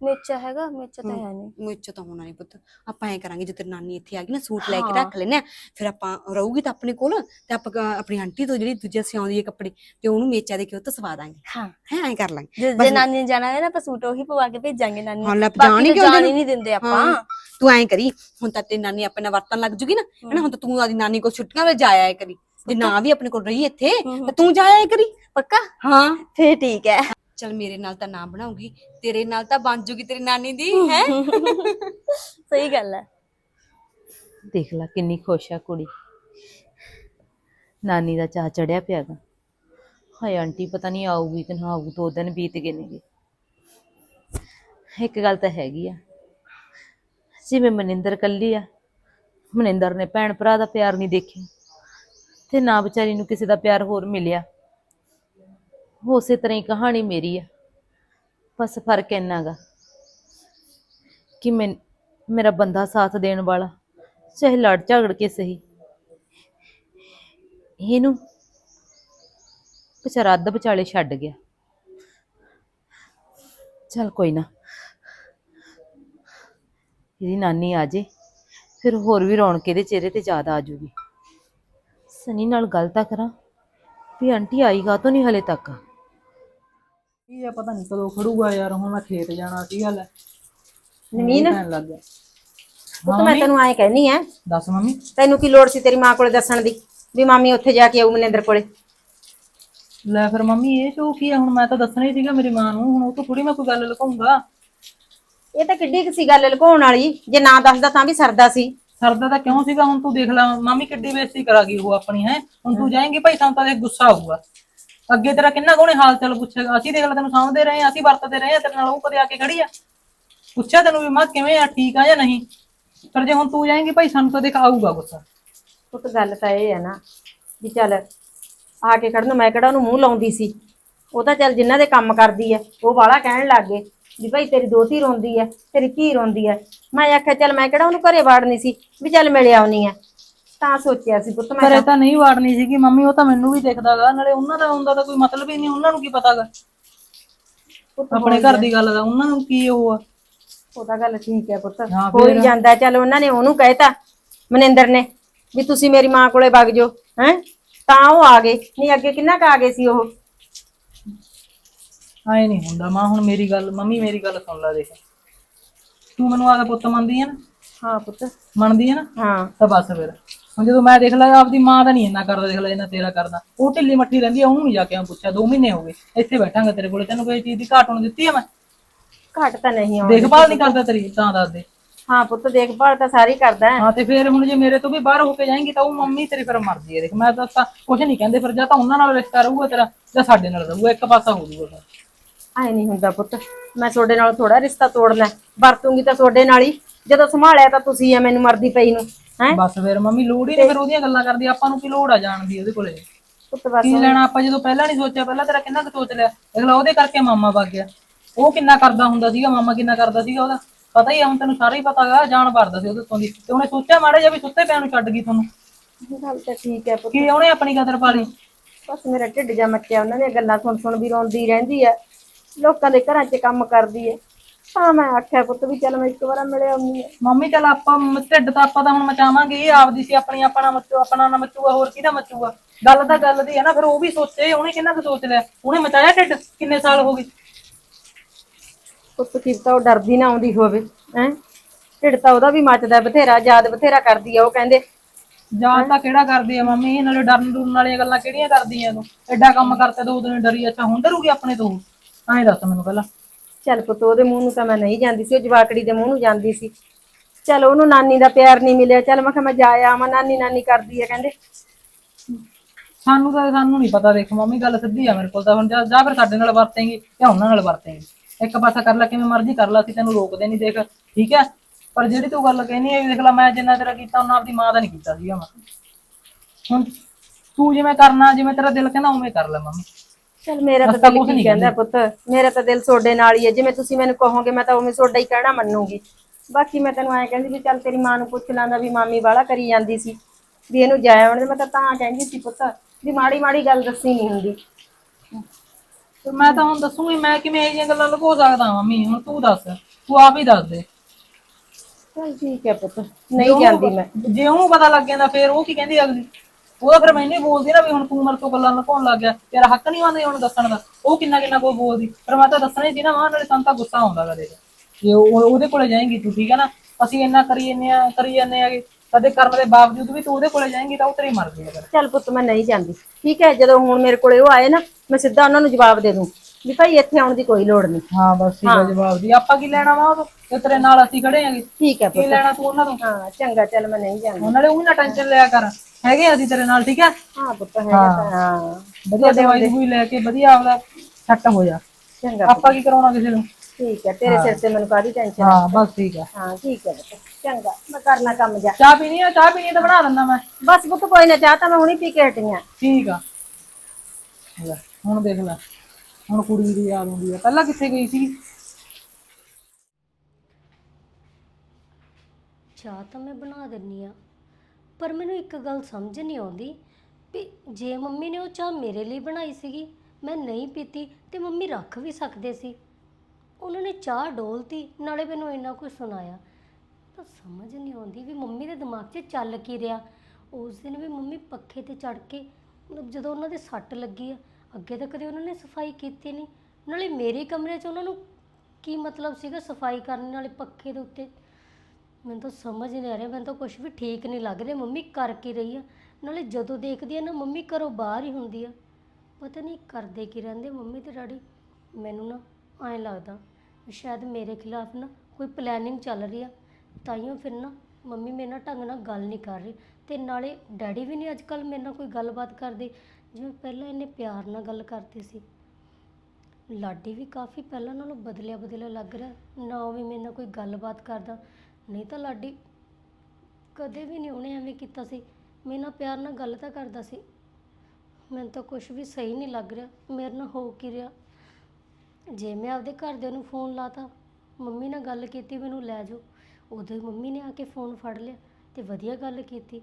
ਮੇਚਾ ਹੈਗਾ ਮੇਚਾ ਤਾਂ ਹੈ ਨਹੀਂ। ਮੁੱਚ ਤਾਂ ਹੋਣਾ ਨਹੀਂ ਪੁੱਤ। ਆਪਾਂ ਐ ਕਰਾਂਗੇ ਜਦੋਂ ਤੇਰੀ ਨਾਨੀ ਇੱਥੇ ਆ ਗਈ ਨਾ ਸੂਟ ਲੈ ਕੇ ਹਾਂ। ਰੱਖ ਆ ਫਿਰ ਆਪਾਂ ਰਹੂਗੀ ਤਾਂ ਆਪਣੇ ਕੋਲ ਤੇ ਆਪਾਂ ਕ- ਆਪਣੀ ਆਂਟੀ ਤੋਂ ਜਿਹੜੀ ਦੂਜੇ ਸਿਆਉਂਦੀ ਹੈ ਕੱਪੜੇ ਤੇ ਉਹਨੂੰ ਮੇਚਾ ਦੇ ਕੇ ਉਹ ਤੋਂ ਸਵਾ ਦਾਂਗੇ। ਹਾਂ। ਹੈ ਐ ਕਰ ਲਾਂਗੇ। ਜੇ ਬਸ- ਜੇ ਨਾਨੀ ਨੇ ਜਾਣਾ ਹੈ ਨਾ ਆਪਾਂ ਸੂਟ ਉਹੀ ਪਵਾ ਕੇ ਭੇਜਾਂਗੇ ਨਾਨੀ ਹਾਂ ਨੂੰ। ਲੈ ਬਾਕੀ ਜਾਣ ਹੀ ਤਾਂ ਕਿਉਂ ਜਾਣ ਹੀ? ਨਹੀਂ ਦਿੰਦੇ ਆਪਾਂ। ਹਾਂ। ਤੂੰ ਐਂ ਕਰੀ ਹੁਣ ਤਾਂ ਤੇਰੀ ਨਾਨੀ ਆਪਣੇ ਨਾਲ ਵਰਤਨ ਲੱਗ ਜੂਗੀ ਨਾ ਹਨਾ ਹੁਣ ਤਾਂ ਤੂੰ ਆਦੀ ਨਾਨੀ ਕੋਲ ਛੁੱਟੀਆਂ ਵਿੱਚ ਜਾਇਆ ਕਰੀ। ਜੇ ਨਾ ਵੀ ਆਪਣੇ ਕੋਲ ਰਹੀ ਇੱਥੇ ਤਾਂ ਤੂੰ ਜਾਇਆ ਕਰੀ। ਪੱਕਾ? ਹਾਂ। ਫੇਰ ਠੀਕ ਹੈ। ਚਲ ਮੇਰੇ ਨਾਲ ਤਾਂ ਨਾ ਬਣਾਉਗੀ ਤੇਰੇ ਨਾਲ ਤਾਂ ਬਣ ਜੂਗੀ ਤੇਰੀ ਨਾਨੀ ਦੀ ਹੈ। [laughs] ਸਹੀ ਗੱਲ ਹੈ। ਦੇਖ ਲੈ ਕਿੰਨੀ ਖੁਸ਼ ਆ ਕੁੜੀ। ਨਾਨੀ ਦਾ ਚਾਹ ਚੜਿਆ ਪਿਆਗਾ ਹਾਏ ਆਂਟੀ ਪਤਾ ਨਹੀਂ ਆਊਗੀ ਕਿ ਨਾ ਆਊ ਦੋ ਦਿਨ ਬੀਤ ਗਏ ਨੇਗੇ। ਇੱਕ ਗੱਲ ਤਾਂ ਹੈਗੀ ਆ। ਜਿਵੇਂ ਮਨਿੰਦਰ ਕੱਲੀ ਆ ਮਨਿੰਦਰ ਨੇ ਭੈਣ ਭਰਾ ਦਾ ਪਿਆਰ ਨਹੀਂ ਦੇਖਿਆ। ਤੇ ਨਾ ਵਿਚਾਰੀ ਨੂੰ ਕਿਸੇ ਦਾ ਪਿਆਰ ਹੋਰ ਮਿਲਿਆ। ਉਸੇ ਤਰ੍ਹਾਂ ਹੀ ਕਹਾਣੀ ਮੇਰੀ ਆ। ਬਸ ਫ਼ਰਕ ਇੰਨਾ ਗਾ ਕਿ ਮੈਂ ਮੇਰਾ ਬੰਦਾ ਸਾਥ ਦੇਣ ਵਾਲਾ, ਚਾਹੇ ਲੜ ਝਗੜ ਕੇ ਸਹੀ। ਇਹਨੂੰ ਵਿਚਾਰਾ ਅੱਧ ਵਿਚਾਲੇ ਛੱਡ ਗਿਆ। ਚਲ ਕੋਈ ਨਾ। ਇਹਦੀ ਨਾਨੀ ਆ ਜੇ, ਫਿਰ ਹੋਰ ਵੀ ਰੌਣਕ ਇਹਦੇ ਚਿਹਰੇ ਤੇ ਜ਼ਿਆਦਾ ਆ ਜੂਗੀ। ਸਨੀ ਨਾਲ ਗੱਲ ਤਾਂ ਕਰਾਂ, ਵੀ ਆਂਟੀ ਆਈ ਗਾ ਤੋਂ ਨਹੀਂ ਹਲੇ ਤੱਕ। ਕੀ ਆ ਪਤਾ ਨਹੀਂ ਕਦੋਂ ਖੜੂਗਾ ਯਾਰ ਹੁਣ ਮੈਂ ਖੇਤ ਜਾਣਾ ਸੀਗਾ ਲੈ ਨਵੀਨ ਕਹਿਣ ਲੱਗ ਗਿਆ। ਉਹ ਤਾਂ ਮੈਂ ਤੈਨੂੰ ਐਂ ਕਹਿਨੀ ਆ ਦੱਸ ਮੰਮੀ। ਤੈਨੂੰ ਕੀ ਲੋੜ ਸੀ ਤੇਰੀ ਮਾਂ ਕੋਲੇ ਦੱਸਣ ਦੀ ਵੀ ਮਾਮੀ ਉੱਥੇ ਜਾ ਕੇ ਆਊ ਮਨਿੰਦਰ ਕੋਲੇ? ਲੈ ਫਿਰ ਮੰਮੀ ਇਹ ਸ਼ੋਅ ਕੀ ਆ? ਹੁਣ ਮੈਂ ਤਾਂ ਦੱਸਣਾ ਹੀ ਸੀਗਾ ਮੇਰੀ ਮਾਂ ਨੂੰ ਹੁਣ ਉਹ ਤੋਂ ਥੋੜੀ ਮੈਂ ਕੋਈ ਗੱਲ ਲੁਕਾਉਂਗਾ ਇਹ ਤਾਂ ਕਿੱਡੀ ਕੁ ਸੀ ਗੱਲ ਲੁਕਾਉਣ ਵਾਲੀ ਜੇ ਨਾ ਦੱਸਦਾ ਤਾਂ ਵੀ ਸਰਦਾ ਸੀ। ਸਰਦਾ ਤਾਂ ਕਿਉਂ ਸੀਗਾ? ਹੁਣ ਤੂੰ ਦੇਖ ਲੈ ਮਾਮੀ ਕਿੱਡੀ ਬੇਇੱਜ਼ਤੀ ਕਰਾਗੀ ਉਹ ਆਪਣੀ ਹੈ? ਹੁਣ ਤੂੰ ਜਾਏਂਗੀ ਭਾਈ ਤਾਂ ਦੇਖ ਗੁੱਸਾ ਆਊਗਾ। ਅੱਗੇ ਤੇਰਾ ਕਿੰਨਾ ਕੋਣੇ ਹਾਲ ਚਾਲ ਪੁੱਛੇਗਾ? ਅਸੀਂ ਦੇਖ ਲੈ ਤੈਨੂੰ ਸਾਂਭਦੇ ਰਹੇ ਹਾਂ, ਅਸੀਂ ਵਰਤਦੇ ਰਹੇ ਹਾਂ, ਤੇਰੇ ਨਾਲ ਉਹ ਕਦੇ ਆ ਕੇ ਖੜੀ ਆ। ਪੁੱਛਿਆ ਤੈਨੂੰ ਵੀ, ਮਾਂ, ਕਿਵੇਂ ਆ, ਠੀਕ ਆ ਜਾਂ ਨਹੀਂ? ਪਰ ਜੇ ਹੁਣ ਤੂੰ ਜਾਏਂਗੀ ਭਾਈ, ਸਾਨੂੰ ਤਾਂ ਦੇਖ ਆਊਗਾ ਗੁੱਸਾ ਪੁੱਤ ਗੱਲ ਤਾਂ ਇਹ ਹੈ ਨਾ ਵੀ ਚੱਲ ਆ ਕੇ ਖੜਨ, ਮੈਂ ਕਿਹੜਾ ਉਹਨੂੰ ਮੂੰਹ ਲਾਉਂਦੀ ਸੀ? ਉਹ ਤਾਂ ਚੱਲ ਜਿਨ੍ਹਾਂ ਦੇ ਕੰਮ ਕਰਦੀ ਐ ਉਹ ਵਾਲਾ ਕਹਿਣ ਲੱਗ ਗਏ ਵੀ ਭਾਈ ਤੇਰੀ ਦੋਤੀ ਰੋਂਦੀ ਐ ਤੇਰੀ ਧੀ ਰੋਂਦੀ ਐ ਮੈਂ ਆਖਿਆ, ਚੱਲ ਮੈਂ ਕਿਹੜਾ ਉਹਨੂੰ ਘਰੇ ਵਾੜਨੀ ਸੀ? ਵੀ ਚੱਲ ਮਿਲ ਆਉਣੀ ਐ ਤਾਂ ਸੋਚਿਆ ਸੀ ਪੁੱਤ ਮੈਂ ਘਰੇ ਤਾਂ। ਨਹੀਂ ਵਾੜਨੀ ਸੀਗੀ ਮੰਮੀ ਉਹ ਤਾਂ ਮੈਨੂੰ ਵੀ ਦਿਖਦਾਗਾ ਨਾਲੇ ਉਹਨਾਂ ਦਾ ਹੁੰਦਾ ਤਾਂ ਕੋਈ ਮਤਲਬ ਹੀ ਨਹੀਂ ਉਹਨਾਂ ਨੂੰ ਕੀ ਪਤਾਗਾ? ਆਪਣੇ ਘਰ ਦੀ ਗੱਲ ਦਾ ਉਹਨਾਂ ਨੂੰ ਕੀ ਉਹ ਆ? ਉਹ ਤਾਂ ਗੱਲ ਠੀਕ ਹੈ ਪੁੱਤ। ਹਾਂ, ਕੋਈ ਜਾਂਦਾ ਚੱਲ ਉਹਨਾਂ ਨੇ ਉਹਨੂੰ ਕਹਿਤਾ ਮਨਿੰਦਰ ਨੇ ਵੀ ਤੁਸੀਂ ਮੇਰੀ ਮਾਂ ਕੋਲੇ ਵਗ ਜਾਓ ਹੈ? ਤਾਂ ਉਹ ਆ ਗਏ ਨਹੀਂ ਅੱਗੇ ਕਿੰਨਾ ਕੁ ਆ ਗਏ ਸੀ ਉਹ? ਆਏ ਨਹੀਂ ਹੁੰਦਾ ਮਾਂ ਹੁਣ ਮੇਰੀ ਗੱਲ ਮੰਮੀ ਮੇਰੀ ਗੱਲ ਸੁਣ ਲੈ ਦੇਖ। ਤੂੰ ਮੈਨੂੰ ਆਦਾ ਪੁੱਤ ਮੰਨਦੀ ਹੈ ਨਾ? ਹਾਂ ਪੁੱਤ। ਮੰਨਦੀ ਹੈ ਨਾ? ਹਾਂ। ਤਾਂ ਬਸ ਫਿਰ। ਹੁਣ ਜਦੋਂ ਮੈਂ ਦੇਖ ਲਿਆ ਆਪਦੀ ਮਾਂ ਦਾ ਨਹੀਂ ਇੰਨਾ ਕਰਦਾ ਦੇਖ ਲੈ ਇੰਨਾ ਤੇਰਾ ਕਰਦਾ। ਉਹ ਢਿੱਲੀ ਮੱਠੀ ਰਹਿੰਦੀ ਆ ਉਹਨੂੰ ਨਹੀਂ ਜਾ ਕੇ ਮੈਂ ਪੁੱਛਿਆ 2 ਮਹੀਨੇ ਹੋ ਗਏ ਇੱਥੇ ਬੈਠਾਂਗਾ ਤੇਰੇ ਕੋਲੇ ਤੈਨੂੰ ਕੋਈ ਚੀਜ਼ ਦੀ ਘਾਟ ਹੋਣ ਦਿੱਤੀ ਆ ਮੈਂ? ਘੱਟ ਤਾਂ ਨਹੀਂ ਆਉਂਦੀ ਦੇਖਭਾਲ ਨਹੀਂ ਕਰਦਾ ਤੇਰੀ ਤਾਂ ਦੱਸ ਦੇ। ਹਾਂ ਪੁੱਤ ਦੇਖਭਾਲ ਤਾਂ ਸਾਰੀ ਕਰਦਾ ਹੈ। ਹਾਂ ਤੇ ਫਿਰ ਹੁਣ ਜੇ ਮੇਰੇ ਤੋਂ ਵੀ ਬਾਹਰ ਹੋ ਕੇ ਜਾਏਂਗੀ ਤਾਂ ਉਹ ਮੰਮੀ ਤੇਰੀ ਫਿਰ ਮਰਦੀ ਹੈ ਦੇਖ ਮੈਂ ਤਾਂ ਤਾਂ ਕੁਝ ਨਹੀਂ ਕਹਿੰਦੇ ਫਿਰ ਜਾਂ ਤਾਂ ਉਹਨਾਂ ਨਾਲ ਰਿਸ਼ਤਾ ਰਹੂਗਾ ਤੇਰਾ ਜਾਂ ਸਾਡੇ ਨਾਲ ਰਹੂਗਾ ਇੱਕ ਪਾਸਾ ਹੋ ਜਾਊਗਾ ਫਿਰ ਐ ਨਹੀਂ ਹੁੰਦਾ ਪੁੱਤ ਮੈਂ ਤੁਹਾਡੇ ਨਾਲ ਥੋੜਾ ਰਿਸ਼ਤਾ ਤੋੜਨਾ ਹੈ। ਵਰਤੂੰਗੀ ਤਾਂ ਤੁਹਾਡੇ ਨਾਲ ਹੀ ਜਦੋਂ ਸੰਭਾਲਿਆ ਤਾਂ ਤੁਸੀਂ ਆ ਮੈਨੂੰ ਮਰਦੀ ਪਈ ਨੂੰ। ਹੈ? ਬਸ ਫਿਰ ਮੰਮੀ ਲੋੜ ਹੀ ਨਹੀਂ ਫਿਰ ਉਹਦੀਆਂ ਗੱਲਾਂ ਕਰਦੀ ਆਪਾਂ ਨੂੰ ਕੀ ਲੋੜ ਆ ਜਾਣ ਦੀ ਉਹਦੇ ਕੋਲੇ? ਪੁੱਤ ਬਸ ਕੀ ਲੈਣਾ? ਆਪਾਂ ਜਦੋਂ ਪਹਿਲਾਂ ਨਹੀਂ ਸੋਚਿਆ ਪਹਿਲਾਂ ਤੇਰਾ ਕਿੰਨਾ ਕੁ ਸੋਚ ਲਿਆ? ਅਗਲਾ ਉਹਦੇ ਕਰਕੇ ਮਾਮਾ ਵਗ ਗਿਆ। ਉਹ ਕਿੰਨਾ ਕਰਦਾ ਹੁੰਦਾ ਸੀਗਾ ਮਾਮਾ ਕਿੰਨਾ ਕਰਦਾ ਸੀਗਾ ਉਹਦਾ? ਪਤਾ ਹੀ ਆ ਹੁਣ ਤੈਨੂੰ ਸਾਰਾ ਹੀ ਪਤਾ ਗਾ ਜਾਣ ਭਰਦਾ ਸੀ ਉਹਦੇ ਤੋਂ ਦੀ। ਤੇ ਉਹਨੇ ਸੋਚਿਆ ਮਾੜਾ ਜਿਹਾ ਵੀ ਸੁੱਤੇ ਪਿਆ ਨੂੰ ਛੱਡ ਗਈ ਤੁਹਾਨੂੰ? ਗੱਲ ਤਾਂ ਠੀਕ ਹੈ ਪੁੱਤ। ਕੀ ਉਹਨੇ ਆਪਣੀ ਕਦਰ ਪਾ ਲਈ ਬਸ ਮੇਰਾ ਢਿੱਡ ਜਾ ਮੱਚਿਆ ਉਹਨਾਂ ਦੀਆਂ ਗੱਲਾਂ ਸੁਣ ਸੁਣ ਵੀ ਰੋਂਦੀ ਰਹਿੰਦੀ ਐ ਲੋਕਾਂ ਦੇ ਘਰਾਂ 'ਚ ਕੰਮ ਕਰਦੀ ਐ ਤਾਂ ਮੈਂ ਆਖਿਆ ਪੁੱਤ ਵੀ ਚੱਲ ਮੈਂ ਇੱਕ ਵਾਰ ਆਉਂਦੀ ਐ ਮੰਮੀ ਚੱਲ ਆਪਾਂ ਮ- ਢਿੱਡ ਤਾਂ ਆਪਾਂ ਤਾਂ ਹੁਣ ਮਚਾਵਾਂਗੇ ਇਹ ਆਪਦੀ ਸੀ ਆਪਣੀ ਆਪਣਾ ਮੱਚੂ ਆਪਣਾ ਨਾ ਮੱਚੂਗਾ ਹੋਰ ਕਿਹਦਾ ਮੱਚੂਗਾ ਗੱਲ ਤਾਂ ਗੱਲ ਦੀ ਹੈ ਨਾ ਫਿਰ ਉਹ ਵੀ ਸੋਚੇ ਉਹਨੇ ਕਿੰਨਾ ਕੁ ਸੋਚ ਲਿਆ? ਉਹਨੇ ਮਚਾਇਆ ਢਿੱਡ? ਕਿੰਨੇ ਸਾਲ ਹੋ ਗਏ? ਪੁੱਤ ਕੀ ਤਾਂ ਉਹ ਡਰਦੀ ਨਾ ਆਉਂਦੀ ਹੋਵੇ ਹੈ? ਢਿੱਡ ਤਾਂ ਉਹਦਾ ਵੀ ਮੱਚਦਾ ਬਥੇਰਾ ਯਾਦ ਬਥੇਰਾ ਕਰਦੀ ਆ ਉਹ ਕਹਿੰਦੇ। ਯਾਦ ਤਾਂ ਕਿਹੜਾ ਕਰਦੀ ਆ ਮੰਮੀ? ਨਾਲੇ ਡਰਨ ਡਰਨ ਵਾਲੀਆਂ ਗੱਲਾਂ ਕਿਹੜੀਆਂ ਕਰਦੀਆਂ ਤੂੰ? ਐਡਾ ਕੰਮ ਕਰਤੇ ਦੋ ਦਿਨ ਡਰੀ ਅੱਛਾ ਹੁਣ ਡਰੂਗੀ ਆਪਣੇ ਤੋਂ? ਐਂ ਦੱਸ ਮੈਨੂੰ ਪਹਿਲਾਂ। ਚੱਲ ਪੁੱਤ, ਉਹਦੇ ਮੂੰਹ ਨੂੰ ਤਾਂ ਮੈਂ ਨਹੀਂ ਜਾਂਦੀ ਸੀ, ਉਹ ਜਵਾਕੜੀ ਦੇ ਮੂੰਹ ਨੂੰ ਜਾਂਦੀ ਸੀ। ਚੱਲ ਉਹਨੂੰ ਨਾਨੀ ਦਾ ਪਿਆਰ ਨਹੀਂ ਮਿਲਿਆ, ਚੱਲ ਮੈਂ ਕਿਹਾ ਮੈਂ ਜਾ ਆਵਾਂ, ਨਾਨੀ ਨਾਨੀ ਕਰਦੀ ਆ, ਕਹਿੰਦੇ। ਸਾਨੂੰ ਤਾਂ, ਸਾਨੂੰ ਨਹੀਂ ਪਤਾ, ਦੇਖ ਮੰਮੀ ਗੱਲ ਸਿੱਧੀ ਆ ਮੇਰੇ ਕੋਲ ਤਾਂ, ਹੁਣ ਜਾਂ ਜਾਂ ਫਿਰ ਸਾਡੇ ਨਾਲ ਵਰਤੇਂਗੀ ਜਾਂ ਉਹਨਾਂ ਨਾਲ ਵਰਤੇਂਗੀ। ਇੱਕ ਪਾਸਾ ਕਰ ਲੈ, ਕਿਵੇਂ ਮਰਜ਼ੀ ਕਰ ਲੈ, ਅਸੀਂ ਤੈਨੂੰ ਰੋਕਦੇ ਨਹੀਂ, ਦੇਖ, ਠੀਕ ਹੈ ਪਰ ਜਿਹੜੀ ਤੂੰ ਗੱਲ ਕਹਿਨੀ ਹੈ ਵੀ ਦੇਖ ਲੈ, ਮੈਂ ਜਿੰਨਾ ਤੇਰਾ ਕੀਤਾ, ਉਹਨਾਂ ਆਪਦੀ ਮਾਂ ਦਾ ਨਹੀਂ ਕੀਤਾ ਸੀਗਾ ਮੈਂ। ਹੁਣ ਤੂੰ ਜਿਵੇਂ ਕਰਨਾ, ਜਿਵੇਂ ਤੇਰਾ ਦਿਲ ਕਹਿੰਦਾ, ਉਵੇਂ ਕਰ ਲੈ ਮੰਮੀ। ਚੱਲ ਮੇਰਾ ਤਾਂ ਦਿਲ ਕੀ ਕਹਿੰਦਾ ਪੁੱਤ ਮੇਰਾ ਤਾਂ ਦਿਲ ਤੁਹਾਡੇ ਨਾਲ ਹੀ ਹੈ। ਜਿਵੇਂ ਤੁਸੀਂ ਮੈਨੂੰ ਕਹੋਗੇ ਮੈਂ ਤਾਂ ਉਵੇਂ ਤੁਹਾਡਾ ਹੀ ਕਹਿਣਾ ਮੰਨੂਗੀ। ਬਾਕੀ ਮੈਂ ਤੈਨੂੰ ਐਂ ਕਹਿੰਦੀ ਵੀ ਚੱਲ ਤੇਰੀ ਮਾਂ ਨੂੰ ਪੁੱਛ ਲਾਂਦਾ ਵੀ ਮਾਮੀ ਵਾਲਾ ਕਰੀ ਜਾਂਦੀ ਸੀ। ਵੀ ਇਹਨੂੰ ਜਾਇਆ ਆਉਣ ਦੇ ਮੈਂ ਤਾਂ ਤਾਂ ਕਹਿੰਦੀ ਸੀ ਪੁੱਤ ਵੀ ਮਾੜੀ ਮਾੜੀ ਗੱਲ ਦੱਸੀ ਨਹੀਂ ਹੁੰਦੀ। ਤੇ ਮੈਂ ਤਾਂ ਹੁਣ ਦੱਸੂਗੀ ਮੈਂ ਕਿਵੇਂ ਇਹ ਜਿਹੀਆਂ ਗੱਲਾਂ ਲੁਕੋ ਸਕਦਾ ਮੰਮੀ ਹੁਣ ਤੂੰ ਦੱਸ ਤੂੰ ਆਪ ਹੀ ਦੱਸ ਦੇ। ਚੱਲ ਠੀਕ ਹੈ ਪੁੱਤ ਨਹੀਂ ਜਾਂਦੀ ਮੈਂ। ਜੇ ਉਹਨੂੰ ਪਤਾ ਲੱਗ ਜਾਂਦਾ ਫੇਰ ਉਹ ਕੀ ਕਹਿੰਦੀ ਅਗਲੀ? ਉਹਦਾ ਫਿਰ ਮੈਨੂੰ ਹੀ ਬੋਲਦੀ ਨਾ ਵੀ ਹੁਣ ਤੂੰ ਮੇਰੇ ਤੋਂ ਗੱਲਾਂ ਲੁਕਾਉਣ ਲੱਗ ਗਿਆ, ਤੇਰਾ ਹੱਕ ਨਹੀਂ ਆਉਂਦਾ ਹੁਣ ਦੱਸਣ ਦਾ। ਉਹ ਕਿੰਨਾ ਕਿੰਨਾ ਕੋਈ ਬੋਲਦੀ। ਪਰ ਮੈਂ ਤਾਂ ਦੱਸਣਾ ਹੀ ਸੀ ਨਾ ਮਾਂ ਨਾਲੇ ਸਾਨੂੰ ਤਾਂ ਗੁੱਸਾ ਆਉਂਦਾ ਕਦੇ ਜੇ ਉਹ ਉਹਦੇ ਕੋਲੇ ਜਾਏਂਗੀ ਤੂੰ, ਠੀਕ ਹੈ ਨਾ? ਅਸੀਂ ਇੰਨਾ ਕਰੀ ਜਾਂਦੇ ਆ ਕਰੀ ਜਾਂਦੇ ਆ ਕਦੇ ਕਰਨ ਦੇ ਬਾਵਜੂਦ ਵੀ ਤੂੰ ਉਹਦੇ ਕੋਲੇ ਜਾਏਂਗੀ ਤਾਂ ਉਹ ਤੇਰੀ ਮਰਜ਼ੀ ਹੈ ਫਿਰ। ਚੱਲ ਪੁੱਤ, ਮੈਂ ਨਹੀਂ ਜਾਂਦੀ। ਠੀਕ ਹੈ, ਜਦੋਂ ਹੁਣ ਮੇਰੇ ਕੋਲੇ ਉਹ ਆਏ ਨਾ, ਮੈਂ ਸਿੱਧਾ ਉਹਨਾਂ ਨੂੰ ਜਵਾਬ ਦੇ ਦੂੰ। ਵੀ ਭਾਈ ਇੱਥੇ ਆਉਣ ਦੀ ਕੋਈ ਲੋੜ ਨਹੀਂ। ਹਾਂ ਬਸ ਹੈ। ਜਵਾਬ ਦੀ। ਆਪਾਂ ਕੀ ਲੈਣਾ ਵਾ ਉਹ ਤੇ ਤੇਰੇ ਨਾਲ ਅਸੀਂ ਖੜੇ ਆਂਗੇ ਠੀਕ ਹੈ ਕੀ ਪੁੱਤ। ਲੈਣਾ ਤੂੰ ਉਹਨਾਂ ਤੋਂ? ਹਾਂ ਚੰਗਾ ਚੱਲ ਮੈਂ ਨਹੀਂ ਜਾਂਦੀ ਉਹਨਾਂ ਨੇ ਉਹ ਨਾ ਟੈਨਸ਼ਨ ਲਿਆ ਕਰ। ਹੈਗੇ ਅਸੀਂ ਤੇਰੇ ਨਾਲ ਠੀਕ ਹੈ? ਹਾਂ ਪੁੱਤ ਹੈਗਾ ਤਾਂ ਹਾਂ। ਵਧੀਆ ਦਵਾਈ ਦਵਾਈ ਲੈ ਕੇ ਵਧੀਆ ਆਪਦਾ ਸੈੱਟ ਹੋ ਜਾ। ਚੰਗਾ ਆਪਾਂ ਕੀ ਕਰਾਉਣਾ ਕਿਸੇ ਨੂੰ? ਠੀਕ ਹੈ ਤੇਰੇ ਸਿਰ ਤੇ ਮੈਨੂੰ ਕਾਹਦੀ ਟੈਨਸ਼ਨ ਹਾਂ? ਬਸ ਠੀਕ ਹੈ। ਹਾਂ ਠੀਕ ਹੈ ਪੁੱਤ। ਚੰਗਾ ਮੈਂ ਕਰਨਾ ਕੰਮ ਜਾ। ਚਾਹ ਪੀਣੀ ਆ? ਚਾਹ ਪੀਣੀ ਆ ਤਾਂ ਬਣਾ ਦਿੰਦਾ ਮੈਂ। ਬਸ ਪੁੱਤ ਕੋਈ ਨਾ ਚਾਹ ਤਾਂ ਮੈਂ ਹੁਣੀ ਪੀ ਕੇ ਹਟੀ ਆਂ। ਠੀਕ ਆ। ਲੈ, ਹੁਣ ਦੇਖ ਲੈ। ਹੁਣ ਕੁੜੀ ਦੀ ਯਾਦ ਆਉਂਦੀ ਆ। ਪਹਿਲਾਂ ਕਿੱਥੇ ਗਈ ਸੀ ਚਾਹ ਤਾਂ ਮੈਂ ਬਣਾ ਦਿੰਨੀ ਆ। ਪਰ ਮੈਨੂੰ ਇੱਕ ਗੱਲ ਸਮਝ ਨਹੀਂ ਆਉਂਦੀ ਵੀ ਜੇ ਮੰਮੀ ਨੇ ਉਹ ਚਾਹ ਮੇਰੇ ਲਈ ਬਣਾਈ ਸੀਗੀ, ਮੈਂ ਨਹੀਂ ਪੀਤੀ ਤੇ ਮੰਮੀ ਰੱਖ ਵੀ ਸਕਦੇ ਸੀ। ਉਹਨਾਂ ਨੇ ਚਾਹ ਡੋਲਤੀ, ਨਾਲੇ ਮੈਨੂੰ ਇੰਨਾ ਕੁਝ ਸੁਣਾਇਆ। ਤਾਂ ਸਮਝ ਨਹੀਂ ਆਉਂਦੀ ਵੀ ਮੰਮੀ ਦੇ ਦਿਮਾਗ 'ਚ ਚੱਲ ਕੀ ਰਿਹਾ। ਉਸ ਦਿਨ ਵੀ ਮੰਮੀ ਪੱਖੇ ਤੇ ਚੜ ਕੇ, ਮਤਲਬ ਜਦੋਂ ਉਹਨਾਂ ਦੇ ਸੱਟ ਲੱਗੀ ਆ ਅੱਗੇ ਤਾਂ ਕਦੇ ਉਹਨਾਂ ਨੇ ਸਫ਼ਾਈ ਕੀਤੀ ਨਹੀਂ। ਨਾਲੇ ਮੇਰੇ ਕਮਰੇ 'ਚ ਉਹਨਾਂ ਨੂੰ ਕੀ ਮਤਲਬ ਸੀਗਾ ਸਫ਼ਾਈ ਕਰਨ ਨਾਲੇ ਪੱਖੇ ਦੇ ਉੱਤੇ? ਮੈਨੂੰ ਤਾਂ ਸਮਝ ਨਹੀਂ ਆ ਰਿਹਾ, ਮੈਨੂੰ ਤਾਂ ਕੁਝ ਵੀ ਠੀਕ ਨਹੀਂ ਲੱਗ ਰਿਹਾ, ਮੰਮੀ ਕਰ ਕੀ ਰਹੀ ਆ? ਨਾਲੇ ਜਦੋਂ ਦੇਖਦੀ ਆ ਨਾ, ਮੰਮੀ ਘਰੋਂ ਬਾਹਰ ਹੀ ਹੁੰਦੀ ਆ। ਪਤਾ ਨਹੀਂ ਕਰਦੇ ਕੀ ਰਹਿੰਦੇ ਮੰਮੀ ਤੇ ਡੈਡੀ। ਮੈਨੂੰ ਨਾ ਐਂ ਲੱਗਦਾ ਵੀ ਸ਼ਾਇਦ ਮੇਰੇ ਖਿਲਾਫ ਨਾ ਕੋਈ ਪਲੈਨਿੰਗ ਚੱਲ ਰਹੀ ਆ। ਤਾਈਓ ਫਿਰ ਨਾ ਮੰਮੀ ਮੇਰੇ ਨਾਲ ਢੰਗ ਨਾਲ ਗੱਲ ਨਹੀਂ ਕਰ ਰਹੀ। ਤੇ ਨਾਲੇ ਡੈਡੀ ਵੀ ਨਹੀਂ ਅੱਜ ਕੱਲ ਮੇਰੇ ਨਾਲ ਕੋਈ ਗੱਲਬਾਤ ਕਰਦੇ। ਜਿਵੇਂ ਪਹਿਲਾਂ ਇੰਨੇ ਪਿਆਰ ਨਾਲ ਗੱਲ ਕਰਦੇ ਸੀ। ਲਾਡੀ ਵੀ ਕਾਫੀ ਪਹਿਲਾਂ ਨਾਲੋਂ ਬਦਲਿਆ ਬਦਲਿਆ ਲੱਗ ਰਿਹਾ। ਨਾ ਉਹ ਵੀ ਮੇਰੇ ਨਾਲ ਕੋਈ ਗੱਲਬਾਤ ਕਰਦਾ। ਨਹੀਂ ਤਾਂ ਲਾਡੀ ਕਦੇ ਵੀ ਨਹੀਂ ਉਹਨੇ ਐਵੇਂ ਕੀਤਾ ਸੀ। ਮੇਰੇ ਨਾਲ ਪਿਆਰ ਨਾਲ ਗੱਲ ਤਾਂ ਕਰਦਾ ਸੀ। ਮੈਨੂੰ ਤਾਂ ਕੁਝ ਵੀ ਸਹੀ ਨਹੀਂ ਲੱਗ ਰਿਹਾ। ਮੇਰੇ ਨਾਲ ਹੋ ਕੀ ਰਿਹਾ? ਜੇ ਮੈਂ ਆਪਦੇ ਘਰਦਿਆਂ ਨੂੰ ਫੋਨ ਲਾਤਾ, ਮੰਮੀ ਨਾਲ ਗੱਲ ਕੀਤੀ, ਮੈਨੂੰ ਲੈ ਜਾਓ। ਉਦੋਂ ਹੀ ਮੰਮੀ ਨੇ ਆ ਕੇ ਫੋਨ ਫੜ ਲਿਆ ਤੇ ਵਧੀਆ ਗੱਲ ਕੀਤੀ।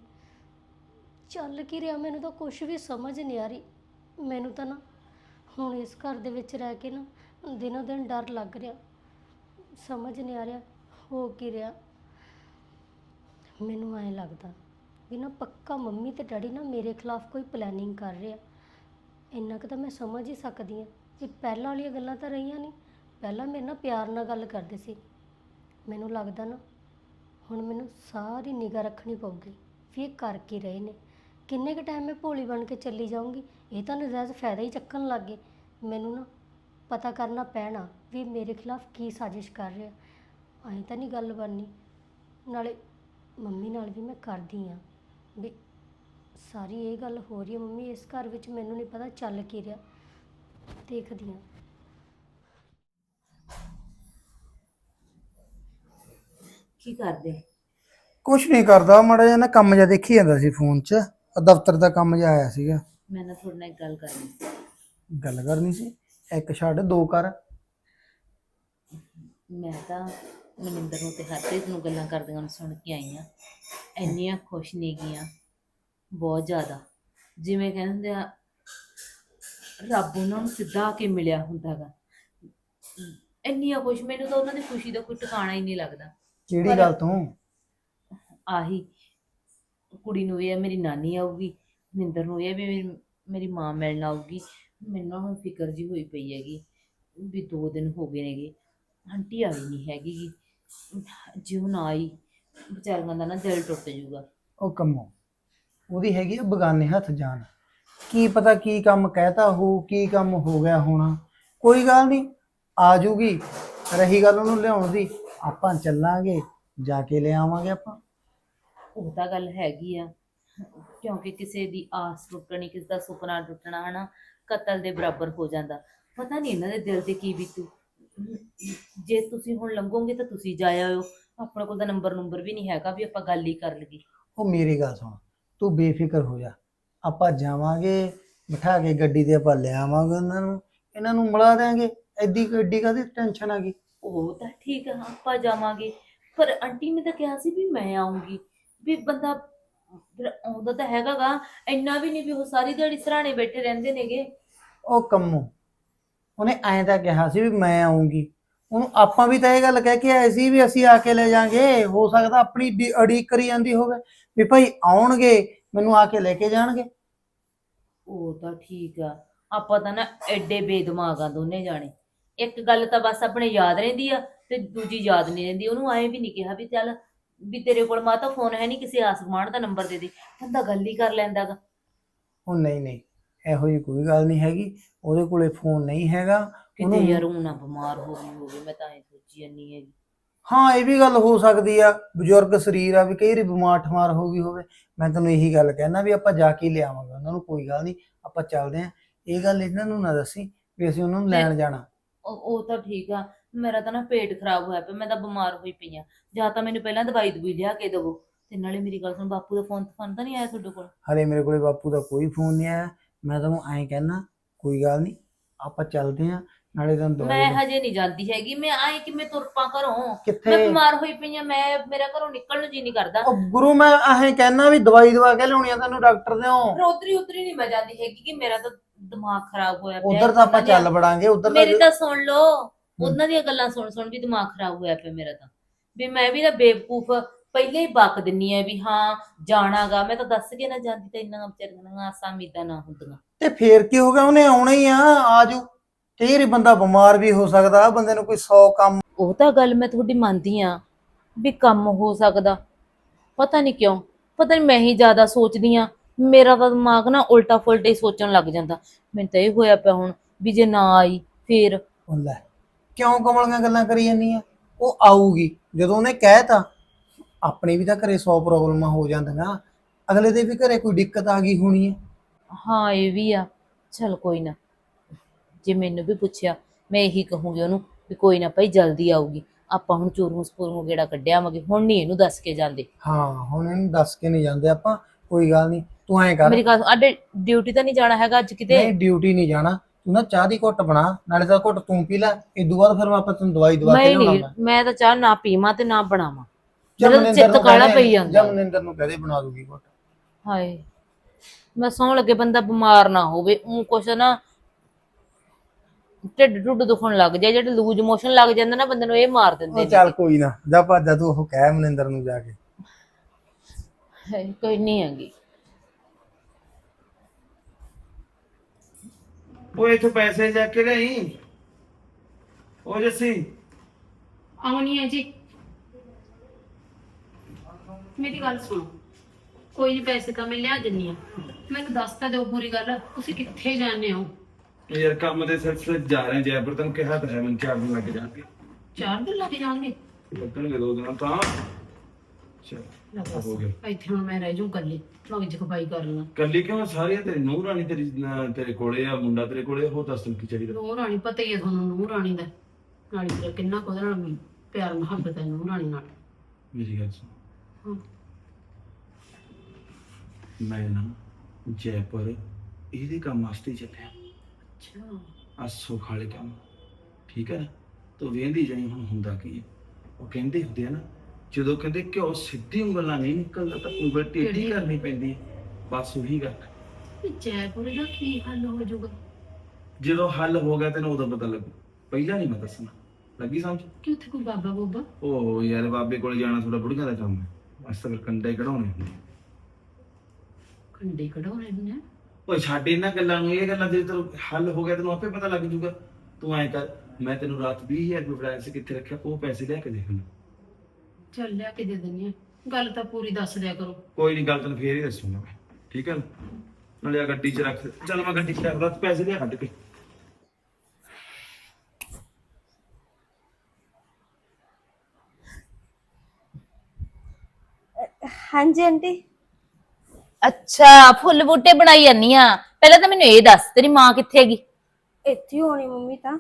ਚੱਲ ਕੀ ਰਿਹਾ? ਮੈਨੂੰ ਤਾਂ ਕੁਝ ਵੀ ਸਮਝ ਨਹੀਂ ਆ ਰਹੀ। ਮੈਨੂੰ ਤਾਂ ਨਾ ਹੁਣ ਇਸ ਘਰ ਦੇ ਵਿੱਚ ਰਹਿ ਕੇ ਨਾ ਦਿਨੋ ਦਿਨ ਡਰ ਲੱਗ ਰਿਹਾ। ਸਮਝ ਨਹੀਂ ਆ ਰਿਹਾ ਹੋ ਕੀ ਰਿਹਾ। ਮੈਨੂੰ ਐਂ ਲੱਗਦਾ ਵੀ ਨਾ ਪੱਕਾ ਮੰਮੀ ਤੇ ਡੈਡੀ ਨਾ ਮੇਰੇ ਖਿਲਾਫ ਕੋਈ ਪਲੈਨਿੰਗ ਕਰ ਰਿਹਾ। ਇੰਨਾ ਕੁ ਤਾਂ ਮੈਂ ਸਮਝ ਹੀ ਸਕਦੀ ਹਾਂ ਕਿ ਪਹਿਲਾਂ ਵਾਲੀਆਂ ਗੱਲਾਂ ਤਾਂ ਰਹੀਆਂ ਨਹੀਂ। ਪਹਿਲਾਂ ਮੇਰੇ ਨਾਲ ਪਿਆਰ ਨਾਲ ਗੱਲ ਕਰਦੇ ਸੀ। ਮੈਨੂੰ ਲੱਗਦਾ ਨਾ ਹੁਣ ਮੈਨੂੰ ਸਾਰੀ ਨਿਗਾਹ ਰੱਖਣੀ ਪਊਗੀ ਵੀ ਇਹ ਕਰ ਕੀ ਰਹੇ ਨੇ। ਕਿੰਨੇ ਕੁ ਟਾਈਮ ਮੈਂ ਭੋਲੀ ਬਣ ਕੇ ਚੱਲੀ ਜਾਊਂਗੀ? ਇਹ ਤਾਂ ਨਜਾਇਜ਼ ਫਾਇਦਾ ਹੀ ਚੱਕਣ ਲੱਗ ਗਏ। ਮੈਨੂੰ ਨਾ ਪਤਾ ਕਰਨਾ ਪੈਣਾ ਵੀ ਮੇਰੇ ਖਿਲਾਫ ਕੀ ਸਾਜ਼ਿਸ਼ ਕਰ ਰਿਹਾ। ਐਂ ਤਾਂ ਨਹੀਂ ਗੱਲ ਬਣਨੀ। ਨਾਲੇ ਮੰਮੀ ਨਾਲ ਵੀ ਮੈਂ ਕਰਦੀ ਆ ਵੀ ਸਾਰੀ ਇਹ ਗੱਲ ਹੋ ਰਹੀ ਹੈ ਮੰਮੀ ਇਸ ਘਰ ਵਿੱਚ ਮੈਨੂੰ ਨਹੀਂ ਪਤਾ ਚੱਲ ਕੀ ਰਿਹਾ। ਦੇਖਦੀ ਆ ਕੀ ਕਰਦੇ? ਕੁਛ ਨਹੀਂ ਕਰਦਾ ਮਾੜਾ ਜਿਹਾ ਨਾ ਕੰਮ ਜਿਹਾ ਦੇਖੀ ਜਾਂਦਾ ਸੀ ਫੋਨ 'ਚ। ਦਫ਼ਤਰ ਦਾ ਕੰਮ ਜਿਹਾ ਆਇਆ ਸੀਗਾ। ਮੈਂ ਨਾ ਤੁਹਾਡੇ ਨਾਲ ਇੱਕ ਗੱਲ ਕਰਨੀ ਸੀ। ਗੱਲ ਕਰਨੀ ਸੀ? ਇੱਕ ਛੱਡ ਦੋ ਕਰ। ਮੈਂ ਤਾਂ ਮਨਿੰਦਰ ਨੂੰ ਤੇ ਹਰਪ੍ਰੀਤ ਨੂੰ ਗੱਲਾਂ ਕਰਦੀਆਂ ਨੂੰ ਸੁਣ ਕੇ ਆਈ ਆ ਇੰਨੀਆਂ ਖੁਸ਼ ਨਹੀਂ ਗਈਆਂ ਬਹੁਤ ਜ਼ਿਆਦਾ। ਜਿਵੇਂ ਕਹਿੰਦੇ ਆ ਰੱਬ ਉਹਨਾਂ ਨੂੰ ਸਿੱਧਾ ਆ ਕੇ ਮਿਲਿਆ ਹੁੰਦਾਗਾ ਇੰਨੀਆਂ ਖੁਸ਼ ਮੈਨੂੰ ਤਾਂ ਉਹਨਾਂ ਦੀ ਖੁਸ਼ੀ ਦਾ ਕੋਈ ਟਿਕਾਣਾ ਹੀ ਨਹੀਂ ਲੱਗਦਾ। ਕਿਹੜੀ ਪਰ- ਗੱਲ ਤੋਂ? ਆਹੀ ਕੁੜੀ ਨੂੰ ਇਹ ਆ ਮੇਰੀ ਨਾਨੀ ਆਊਗੀ ਨਿੰਦਰ ਨੂੰ ਇਹ ਆ ਵੀ ਮੇਰੀ ਮੇਰੀ ਮਾਂ ਮਿਲਣ ਆਊਗੀ। ਮੈਨੂੰ ਨਾ ਹੁਣ ਫਿਕਰ ਜੀ ਹੋਈ ਪਈ ਹੈਗੀ ਵੀ ਦੋ ਦਿਨ ਹੋ ਗਏ ਨੇਗੇ, ਆਂਟੀ ਆਈ ਨਹੀਂ ਹੈਗੀ ਗੀ। ਜੇ ਉਹ ਆਈ, ਵਿਚਾਰੀਆਂ ਦਾ ਨਾ ਦਿਲ ਟੁੱਟ ਜਾਊਗਾ। ਉਹ ਕੰਮੋ, ਉਹਦੀ ਹੈਗੀ ਆ ਬਗਾਨੇ ਹੱਥ ਜਾਣ ਕੀ ਪਤਾ ਕੀ ਕੰਮ ਕਹਿਤਾ ਹੋ, ਕੀ ਕੰਮ ਹੋ ਗਿਆ ਹੋਣਾ। ਕੋਈ ਗੱਲ ਨਹੀਂ ਆ ਜੂਗੀ। ਰਹੀ ਗੱਲ ਉਹਨੂੰ ਲਿਆਉਣ ਦੀ। ਆਪਾਂ ਚੱਲਾਂਗੇ, ਜਾ ਕੇ ਲਿਆਵਾਂਗੇ ਆਪਾਂ। ਉਹ ਤਾਂ ਗੱਲ ਹੈਗੀ ਆ। ਕਿਉਂਕਿ ਕਿਸੇ ਦੀ ਆਸ ਟੁੱਟਣੀ ਕਿਸੇ ਦਾ ਸੁਪਨਾ ਟੁੱਟਣਾ ਹਨਾ ਕਤਲ ਦੇ ਬਰਾਬਰ ਹੋ ਜਾਂਦਾ। ਪਤਾ ਨਹੀਂ ਇਹਨਾਂ ਦੇ ਦਿਲ ਤੇ ਕੀ ਬੀਤੂ। ਜੇ ਤੁਸੀਂ ਹੁਣ ਲੰਘੋਗੇ ਤਾਂ ਤੁਸੀਂ ਜਾ ਆਇਓ ਆਪਣੇ ਕੋਲ ਤਾਂ ਨੰਬਰ ਨੰਬਰ ਵੀ ਨਹੀਂ ਹੈਗਾ ਵੀ ਆਪਾਂ ਗੱਲ ਹੀ ਕਰ ਲਈਏ। ਉਹ ਮੇਰੀ ਗੱਲ ਸੁਣ ਤੂੰ ਬੇਫਿਕਰ ਹੋ ਜਾ। ਆਪਾਂ ਜਾਵਾਂਗੇ ਬਿਠਾ ਕੇ ਗੱਡੀ ਤੇ ਆਪਾਂ ਲੈ ਆਵਾਂਗੇ ਉਹਨਾਂ ਨੂੰ। ਇਹਨਾਂ ਨੂੰ ਮਿਲਾ ਦਿਆਂਗੇ। ਐਡੀ ਐਡੀ ਕਾਹਦੀ ਟੈਨਸ਼ਨ ਆ ਗਈ? ਉਹ ਤਾਂ ਠੀਕ ਆ ਆਪਾਂ ਜਾਵਾਂਗੇ। ਪਰ ਆਂਟੀ ਨੇ ਤਾਂ ਕਿਹਾ ਸੀ ਵੀ ਮੈਂ ਆਉਂਗੀ ਵੀ ਬੰਦਾ ਆਉਂਦਾ ਤਾਂ ਹੈਗਾਗਾ ਇੰਨਾ ਵੀ ਨਹੀਂ ਵੀ ਉਹ ਸਾਰੀ ਦਿਹਾੜੀ ਸਰਾਣੇ ਬੈਠੇ ਰਹਿੰਦੇ ਨੇਗੇ। ਉਹ ਕੰਮੂ ਉਹਨੇ ਐਂ ਤਾਂ ਕਿਹਾ ਸੀ ਵੀ ਮੈਂ ਆਉਂਗੀ ਉਹਨੂੰ ਆਪਾਂ ਵੀ ਤਾਂ ਇਹ ਗੱਲ ਕਹਿ ਕੇ ਆਏ ਸੀ ਵੀ ਅਸੀਂ ਆ ਕੇ ਲੈ ਜਾਾਂਗੇ। ਹੋ ਸਕਦਾ ਆਪਣੀ ਉਡੀਕ ਕਰੀ ਜਾਂਦੀ ਹੋਵੇ ਵੀ ਭਾਈ ਆਉਣਗੇ ਮੈਨੂੰ ਆ ਕੇ ਲੈ ਕੇ ਜਾਣਗੇ। ਉਹ ਤਾਂ ਠੀਕ ਆ ਆਪਾਂ ਤਾਂ ਨਾ ਐਡੇ ਬੇਦਿਮਾਗ ਆ ਦੋਨੇ ਜਾਣੇ। ਇੱਕ ਗੱਲ ਤਾਂ ਬਸ ਆਪਣੇ ਯਾਦ ਰਹਿੰਦੀ ਆ ਤੇ ਦੂਜੀ ਯਾਦ ਨਹੀਂ ਰਹਿੰਦੀ। ਉਹਨੂੰ ਐਂ ਵੀ ਨਹੀਂ ਕਿਹਾ ਵੀ ਚੱਲ ਵੀ ਤੇਰੇ ਕੋਲ ਮਾਤਾ ਫੋਨ ਹੈ ਨਹੀਂ ਕਿਸੇ ਆਸ ਗੁਆਂਢ ਦਾ ਨੰਬਰ ਦੇ ਦੇ ਬੰਦਾ ਗੱਲ ਹੀ ਕਰ ਲੈਂਦਾਗਾ ਉਹ ਨਹੀਂ ਨਹੀਂ ਇਹੋ ਜਿਹੀ ਕੋਈ ਗੱਲ ਨਹੀਂ ਹੈਗੀ ਉਹਦੇ ਕੋਲੇ ਫੋਨ ਨਹੀਂ ਹੈਗਾ ਕਿਤੇ ਯਾਰ ਉਹ ਨਾ ਬਿਮਾਰ ਹੋ ਗਈ ਹੋਵੇ ਮੈਂ ਤਾਂ ਐ ਸੋਚੀ ਜਾਨੀ ਹੈਗੀ। ਹਾਂ ਇਹ ਵੀ ਗੱਲ ਹੋ ਸਕਦੀ ਆ ਬਜ਼ੁਰਗ ਸਰੀਰ ਆ ਵੀ ਕਈ ਵਾਰੀ ਬਿਮਾਰ ਠਮਾਰ ਹੋ ਗਈ ਹੋਵੇ ਮੈਂ ਤੈਨੂੰ ਇਹੀ ਗੱਲ ਕਹਿਣਾ ਵੀ ਆਪਾਂ ਜਾ ਕੇ ਹੀ ਲਿਆਵਾਂਗੇ ਉਹਨਾਂ ਨੂੰ ਕੋਈ ਗੱਲ ਨਹੀਂ ਆਪਾਂ ਚੱਲਦੇ ਆਂ ਇਹ ਗੱਲ ਇਹਨਾਂ ਨੂੰ ਨਾ ਦੱਸੀ ਵੀ ਅਸੀਂ ਉਹਨਾਂ ਨੂੰ ਲੈਣ ਜਾਣਾ। ਉਹ ਉਹ ਤਾਂ ਠੀਕ ਆ ਮੇਰਾ ਤਾਂ ਨਾ ਪੇਟ ਖਰਾਬ ਹੋਇਆ ਪਿਆ ਮੈਂ ਤਾਂ ਬਿਮਾਰ ਹੋਈ ਪਈ ਆ। ਜਾਂ ਤਾਂ ਮੈਨੂੰ ਪਹਿਲਾਂ ਦਵਾਈ ਦਵਾਈ ਲਿਆ ਕੇ ਦੇਵੋ। ਤੇ ਨਾਲੇ ਮੇਰੀ ਗੱਲ ਸੁਣ ਬਾਪੂ ਦਾ ਫੋਨ ਫੋਨ ਤਾਂ ਨਹੀਂ ਆਇਆ ਤੁਹਾਡੇ ਕੋਲ? ਹਲੇ ਮੇਰੇ ਕੋਲੇ ਬਾਪੂ ਦਾ ਕੋਈ ਫੋਨ ਨਹੀਂ ਆਇਆ। ਮੈਂ ਤੁਹਾਨੂੰ ਐਂ ਕਹਿਣਾ ਕੋਈ ਗੱਲ ਨਹੀਂ ਆਪਾਂ ਚੱਲਦੇ ਆਂ ਨਾਲੇ ਤੈਨੂੰ ਦਵਾਈ ਮੈਂ ਹਜੇ ਨਹੀਂ ਜਾਂਦੀ ਹੈਗੀ ਮੈਂ ਆਏ ਕਿ ਮੈਂ ਤੁਰ ਪਾ ਘਰੋਂ। ਮੈਂ ਕਿੱਥੇ ਬਿਮਾਰ ਹੋਈ ਪਈ ਆ ਮੈਂ ਮੇਰਾ ਘਰੋਂ ਨਿਕਲਣ ਨੂੰ ਜੀ ਨਹੀਂ ਕਰਦਾ। ਉਹ ਗੁਰੂ ਮੈਂ ਐਂ ਕਹਿਣਾ ਵੀ ਦਵਾਈ ਦਵਾ ਕੇ ਲਿਆਉਣੀ ਆ ਤੈਨੂੰ ਡਾਕਟਰ ਦੇ ਫਿਰ ਉਧਰੀ ਉਧਰੀ ਨਹੀਂ ਮੈਂ ਜਾਂਦੀ ਹੈਗੀ ਕਿ ਮੇਰਾ ਤਾਂ ਦਿਮਾਗ ਖਰਾਬ ਹੋਇਆ ਪਿਆ ਉਧਰ ਤਾਂ ਆਪਾਂ ਉਹਨਾਂ ਦੀਆਂ- ਚੱਲ ਬੜਾਂਗੇ ਉਧਰ ਮੇਰੀ ਤਾਂ ਸੁਣ ਲਓ ਉਹਨਾਂ ਦੀਆਂ ਗੱਲਾਂ ਸੁਣ ਸੁਣ ਵੀ ਦਿਮਾਗ ਖਰਾਬ ਹੋਇਆ ਪਿਆ ਮੇਰਾ ਤਾਂ। ਵੀ ਮੈਂ ਵੀ ਤਾਂ ਬੇਵਕੂਫ ਪਹਿਲੇ ਹੀ ਬਕ ਦਿੰਨੀ ਆ ਵੀ ਹਾਂ ਜਾਣਾਗਾ। ਮੈਂ ਤਾਂ ਦੱਸ ਕੇ ਨਾ ਜਾਂਦੀ ਤਾਂ ਇੰਨਾ ਵਿਚਾਰੀਆਂ ਨੂੰ ਆਸਾਂ ਉਮੀਦਾਂ ਨਾ ਹੁੰਦੀਆਂ। ਤੇ ਫੇਰ ਕੀ ਹੋ ਗਿਆ? ਉਹਨੇ ਆਉਣਾ ਹੀ ਆ ਆਜੂ ਕਈ ਵਾਰੀ ਬੰਦਾ ਬਿਮਾਰ ਵੀ ਹੋ ਸਕਦਾ ਬੰਦੇ ਨੂੰ ਕੋਈ 100 ਕੰਮ ਉਹ ਤਾਂ ਗੱਲ ਮੈਂ ਤੁਹਾਡੀ ਮੰਨਦੀ ਆ ਵੀ ਕੰਮ ਹੋ ਸਕਦਾ। ਪਤਾ ਨਹੀਂ ਕਿਉਂ ਪਤਾ ਨਹੀਂ ਮੈਂ ਹੀ ਜ਼ਿਆਦਾ ਸੋਚਦੀ ਆ। ਮੇਰਾ ਤਾਂ ਦਿਮਾਗ ਨਾ ਉਲਟਾ ਫੁਲਟਾ ਹੀ ਸੋਚਣ ਲੱਗ ਜਾਂਦਾ। ਮੈਨੂੰ ਤਾਂ ਇਹ ਹੋਇਆ ਪਿਆ ਹੁਣ ਵੀ ਜੇ ਨਾ ਆਈ ਫੇਰ। ਉਹ ਲੈ ਕਿਉਂ ਕਮਲੀਆਂ ਗੱਲਾਂ ਕਰੀ ਜਾਂਦੀ ਆ? ਉਹ ਆਊਗੀ ਜਦੋਂ ਉਹਨੇ ਕਹਿਤਾ ਆਪਣੀ ਵੀ ਤਾਂ ਘਰੇ 100 ਪ੍ਰੋਬਲਮਾਂ ਹੋ ਜਾਂਦੀਆਂ। ਅਗਲੇ ਦੇ ਵੀ ਘਰੇ ਕੋਈ ਦਿੱਕਤ ਆ ਗਈ ਹੋਣੀ ਹੈ ਹਾਂ ਇਹ ਵੀ ਆ। ਚਲ ਕੋਈ ਨਾ। ਜੇ ਮੈਨੂੰ ਵੀ ਪੁੱਛਿਆ ਮੈਂ ਇਹੀ ਕਹੂੰਗੀ ਉਹਨੂੰ ਵੀ ਕੋਈ ਨਾ ਭਾਈ ਜਲਦੀ ਆਊਗੀ। ਆਪਾਂ ਹੁਣ ਚੋਰੂ ਸਪੋਰੂ ਗੇੜਾ ਕੱਢਿਆ ਆਵਾਂਗੇ ਹੁਣ ਨਹੀਂ ਇਹਨੂੰ ਦੱਸ ਕੇ ਜਾਂਦੇ। ਹਾਂ ਹੁਣ ਇਹਨੂੰ ਦੱਸ ਕੇ ਨਹੀਂ ਜਾਂਦੇ ਆਪਾਂ ਕੋਈ ਗੱਲ ਨਹੀਂ ਤੂੰ ਐਂ ਕਰ। ਮੇਰੀ ਗੱਲ ਅੱਡੇ ਡਿਊਟੀ ਤਾਂ ਨਹੀਂ ਜਾਣਾ ਹੈਗਾ ਅੱਜ ਕਿਤੇ। ਨਹੀਂ ਡਿਊਟੀ ਨਹੀਂ ਜਾਣਾ। ਤੂੰ ਨਾ ਚਾਹ ਦੀ ਘੁੱਟ ਬਣਾ ਨਾਲੇ ਤਾਂ ਘੁੱਟ ਤੂੰ ਪੀ ਲੈ। ਇਦੋਂ ਬਾਅਦ ਫਿਰ ਮੈਂ ਆਪਾਂ ਤੈਨੂੰ ਦਵਾਈ ਦਵਾ ਕੇ ਮੈਂ ਨਹੀਂ ਮੈਂ ਮੈਂ ਤਾਂ ਚਾਹ ਨਾ ਪੀਵਾਂ ਤੇ ਨਾ ਬਣਾਵਾਂ। ਜਾਂ ਮਨਿੰਦਰ ਚਿੱਤ ਕਾਲਾ ਪਈ ਜਾਂਦਾ। ਜਾਂ ਮਨਿੰਦਰ ਨੂੰ ਕਹਦੇ ਬਣਾ ਦੂਗੀ ਘੁੱਟ। ਹਾਏ ਮੈਂ ਸੌਣ ਲੱਗੇ ਬੰਦਾ ਬਿਮਾਰ ਨਾ ਹੋਵੇ ਉਹ ਕੁਛ ਨਾ ਢਿੱਡ ਢੁੱਡ ਦੁਖਣ ਲੱਗ ਜਾਏ ਜਿਹੜੇ ਲੂਜ ਮੋਸ਼ਨ ਲੱਗ ਜਾਂਦਾ ਨਾ ਬੰਦੇ ਨੂੰ ਇਹ ਮਾਰ ਦਿੰਦੇ ਉਹ ਚੱਲ ਕੋਈ ਨਾ ਜਾ ਭੱਜਾ ਤੂੰ ਉਹ ਕਹਿ ਮਨਿੰਦਰ ਨੂੰ ਜਾ ਕੇ। ਹਾਏ, ਕੋਈ ਨਹੀਂ ਹੈਗੀ। ਉਹ ਇੱਥੇ ਪੈਸੇ ਜਾ ਕੇ ਲਈ ਉਹ ਜੱਸੀ। ਆਉਣੀ ਹੈ ਜੀ। ਮੇਰੀ ਗੱਲ ਸੁਣੋ। ਕੋਈ ਨਹੀਂ ਪੈਸੇ ਤਾਂ ਮੈਂ ਲਿਆ ਦਿੰਨੀ ਆ ਮੈਨੂੰ ਦੱਸ ਤਾਂ ਦਿਓ ਪੂਰੀ ਗੱਲ। ਤੁਸੀਂ ਕਿੱਥੇ ਜਾਂਦੇ ਹੋ? ਯਾਰ ਕੰਮ ਦੇ ਸਿਲਸਿਲੇ 'ਚ ਜਾ ਰਹੇ ਹਾਂ ਜੈਪੁਰ ਤੈਨੂੰ ਕਿਹਾ ਤਾਂ ਹੈ ਮੈਨੂੰ ਚਾਰ ਦਿਨ ਲੱਗ ਜਾਣਗੇ। ਚਾਰ ਦਿਨ ਲੱਗ ਜਾਣਗੇ? ਲੱਗਣਗੇ ਦੋ ਦਿਨਾਂ ਤਾਂ। ਚਲ ਲੈ ਬਸ, ਹੋ ਗਿਆ। ਇੱਥੇ ਹੁਣ ਮੈਂ ਰਹਿ ਜੂ ਕੱਲੀ ਮੈਂ ਜਖਬਾਈ ਕਰ ਲਾਂ। ਕੱਲੀ ਕਿਉਂ? ਸਾਰੀਆਂ ਤੇਰੀ ਨੂੰਹ ਰਾਣੀ ਤੇਰੀ ਅਹ ਤੇਰੇ ਕੋਲੇ ਆ ਮੁੰਡਾ ਤੇਰੇ ਕੋਲੇ ਆ, ਹੋਰ ਦੱਸ ਤੈਨੂੰ ਕੀ ਚਾਹੀਦਾ? ਨੂੰਹ ਰਾਣੀ ਪਤਾ ਹੀ ਹੈ ਤੁਹਾਨੂੰ ਨੂੰਹ ਰਾਣੀ ਦਾ। ਨਾਲੀ ਤੇਰਾ ਕਿੰਨਾ ਕੁ ਉਹਦੇ ਨਾਲ ਪਿਆਰ ਮੁਹੱਬਤ ਹੈ ਨੂੰਹ ਰਾਣੀ ਨਾਲ। ਮੇਰੀ ਗੱਲ ਸੁਣ। ਹਾਂ। ਮੈਂ ਨਾ ਜੈਪੁਰ ਇਹਦੇ ਕੰਮ ਵਾਸਤੇ ਚੱਲਿਆ। ਅੱਛਾ। ਆ ਸੁੱਖ ਵਾਲੇ ਕੰਮ। ਠੀਕ ਹੈ ਨਾ? ਤੂੰ ਵੇਂਦੀ ਜਾਈ ਹੁਣ ਹੁੰਦਾ ਕੀ ਹੈ? ਉਹ ਕਹਿੰਦੇ ਹੁੰਦੇ ਆ ਨਾ ਜਦੋਂ ਕਹਿੰਦੇ ਘਿਓ ਸਿੱਧੀ ਉਂਗਲ ਨਾਲ ਨਹੀਂ ਨਿਕਲਦਾ ਤਾਂ ਉਂਗਲ ਟੇਢੀ। ਕਰਨੀ ਪੈਂਦੀ ਹੈ। ਬਸ ਉਹੀ ਗੱਲ। ਇਹ ਜੈਪੁਰ ਦਾ ਕੀ ਹੱਲ ਹੋ ਜਾਊਗਾ? ਜਦੋਂ ਹੱਲ ਹੋ ਗਿਆ ਤੈਨੂੰ ਉਦੋਂ ਪਤਾ ਲੱਗੂ। ਪਹਿਲਾਂ ਨਹੀਂ ਮੈਂ ਦੱਸਣਾ। ਲੱਗੀ ਸਮਝ? ਕਿ ਉੱਥੇ ਕੋਈ ਬਾਬਾ ਬੋਬਾ? ਉਹ ਯਾਰ ਬਾਬੇ ਕੋਲ ਜਾਣਾ ਥੋੜਾ ਬੁੜੀਆਂ ਦਾ ਕੰਮ ਹੈ। ਅਸ ਤਾਂ ਫਿਰ ਕੰਡੇ ਕਢਾਉਣੇ ਹੁੰਦੇ ਖੰਡੇ ਕਢਾਉਣੇ ਆ? ਓਏ ਛੱਡ ਇਹਨਾਂ ਗੱਲਾਂ ਨੂੰ ਇਹ ਗੱਲਾਂ ਜੇ ਤੈਨੂੰ ਹੱਲ ਹੋ ਗਿਆ ਤੈਨੂੰ ਆਪੇ ਪਤਾ ਲੱਗ ਜੂਗਾ ਤੂੰ ਐਂ ਕਰ ਮੈਂ ਤੈਨੂੰ ਰਾਤ 20000 ਰੁਪਏ ਫੜਾਇਆ ਸੀ ਕਿੱਥੇ ਰੱਖਿਆ? ਉਹ ਪੈਸੇ ਲੈ ਕੇ ਦੇਖ ਮੈਨੂੰ ਚੱਲ ਲਿਆ ਕੇ ਦੇ ਦਿੰਨੀ ਆ। ਗੱਲ ਤਾਂ ਪੂਰੀ ਦੱਸ ਦਿਆ ਕਰੋ। ਕੋਈ ਨਹੀਂ ਗੱਲ ਤੈਨੂੰ ਫੇਰ ਹੀ ਦੱਸੂਗਾ ਮੈਂ। ਠੀਕ ਹੈ ਨਾ? ਨਾਲੇ ਆ ਗੱਡੀ 'ਚ ਰੱਖ। ਚੱਲ ਮੈਂ ਗੱਡੀ 'ਚ ਰੱਖਦਾ ਤੂੰ ਪੈਸੇ ਲਿਆ ਕੱਢ ਕੇ। ਹਾਂਜੀ ਆਂਟੀ। ਅੱਛਾ ਫੁੱਲ ਬੂਟੇ ਬਣਾਈ ਜਾਨੀ ਆ। ਪਹਿਲਾਂ ਤਾਂ ਮੈਨੂੰ ਇਹ ਦੱਸ ਤੇਰੀ ਮਾਂ ਕਿੱਥੇ ਹੈਗੀ? ਇੱਥੇ ਹੀ ਹੋਣੀ ਮੰਮੀ ਤਾਂ।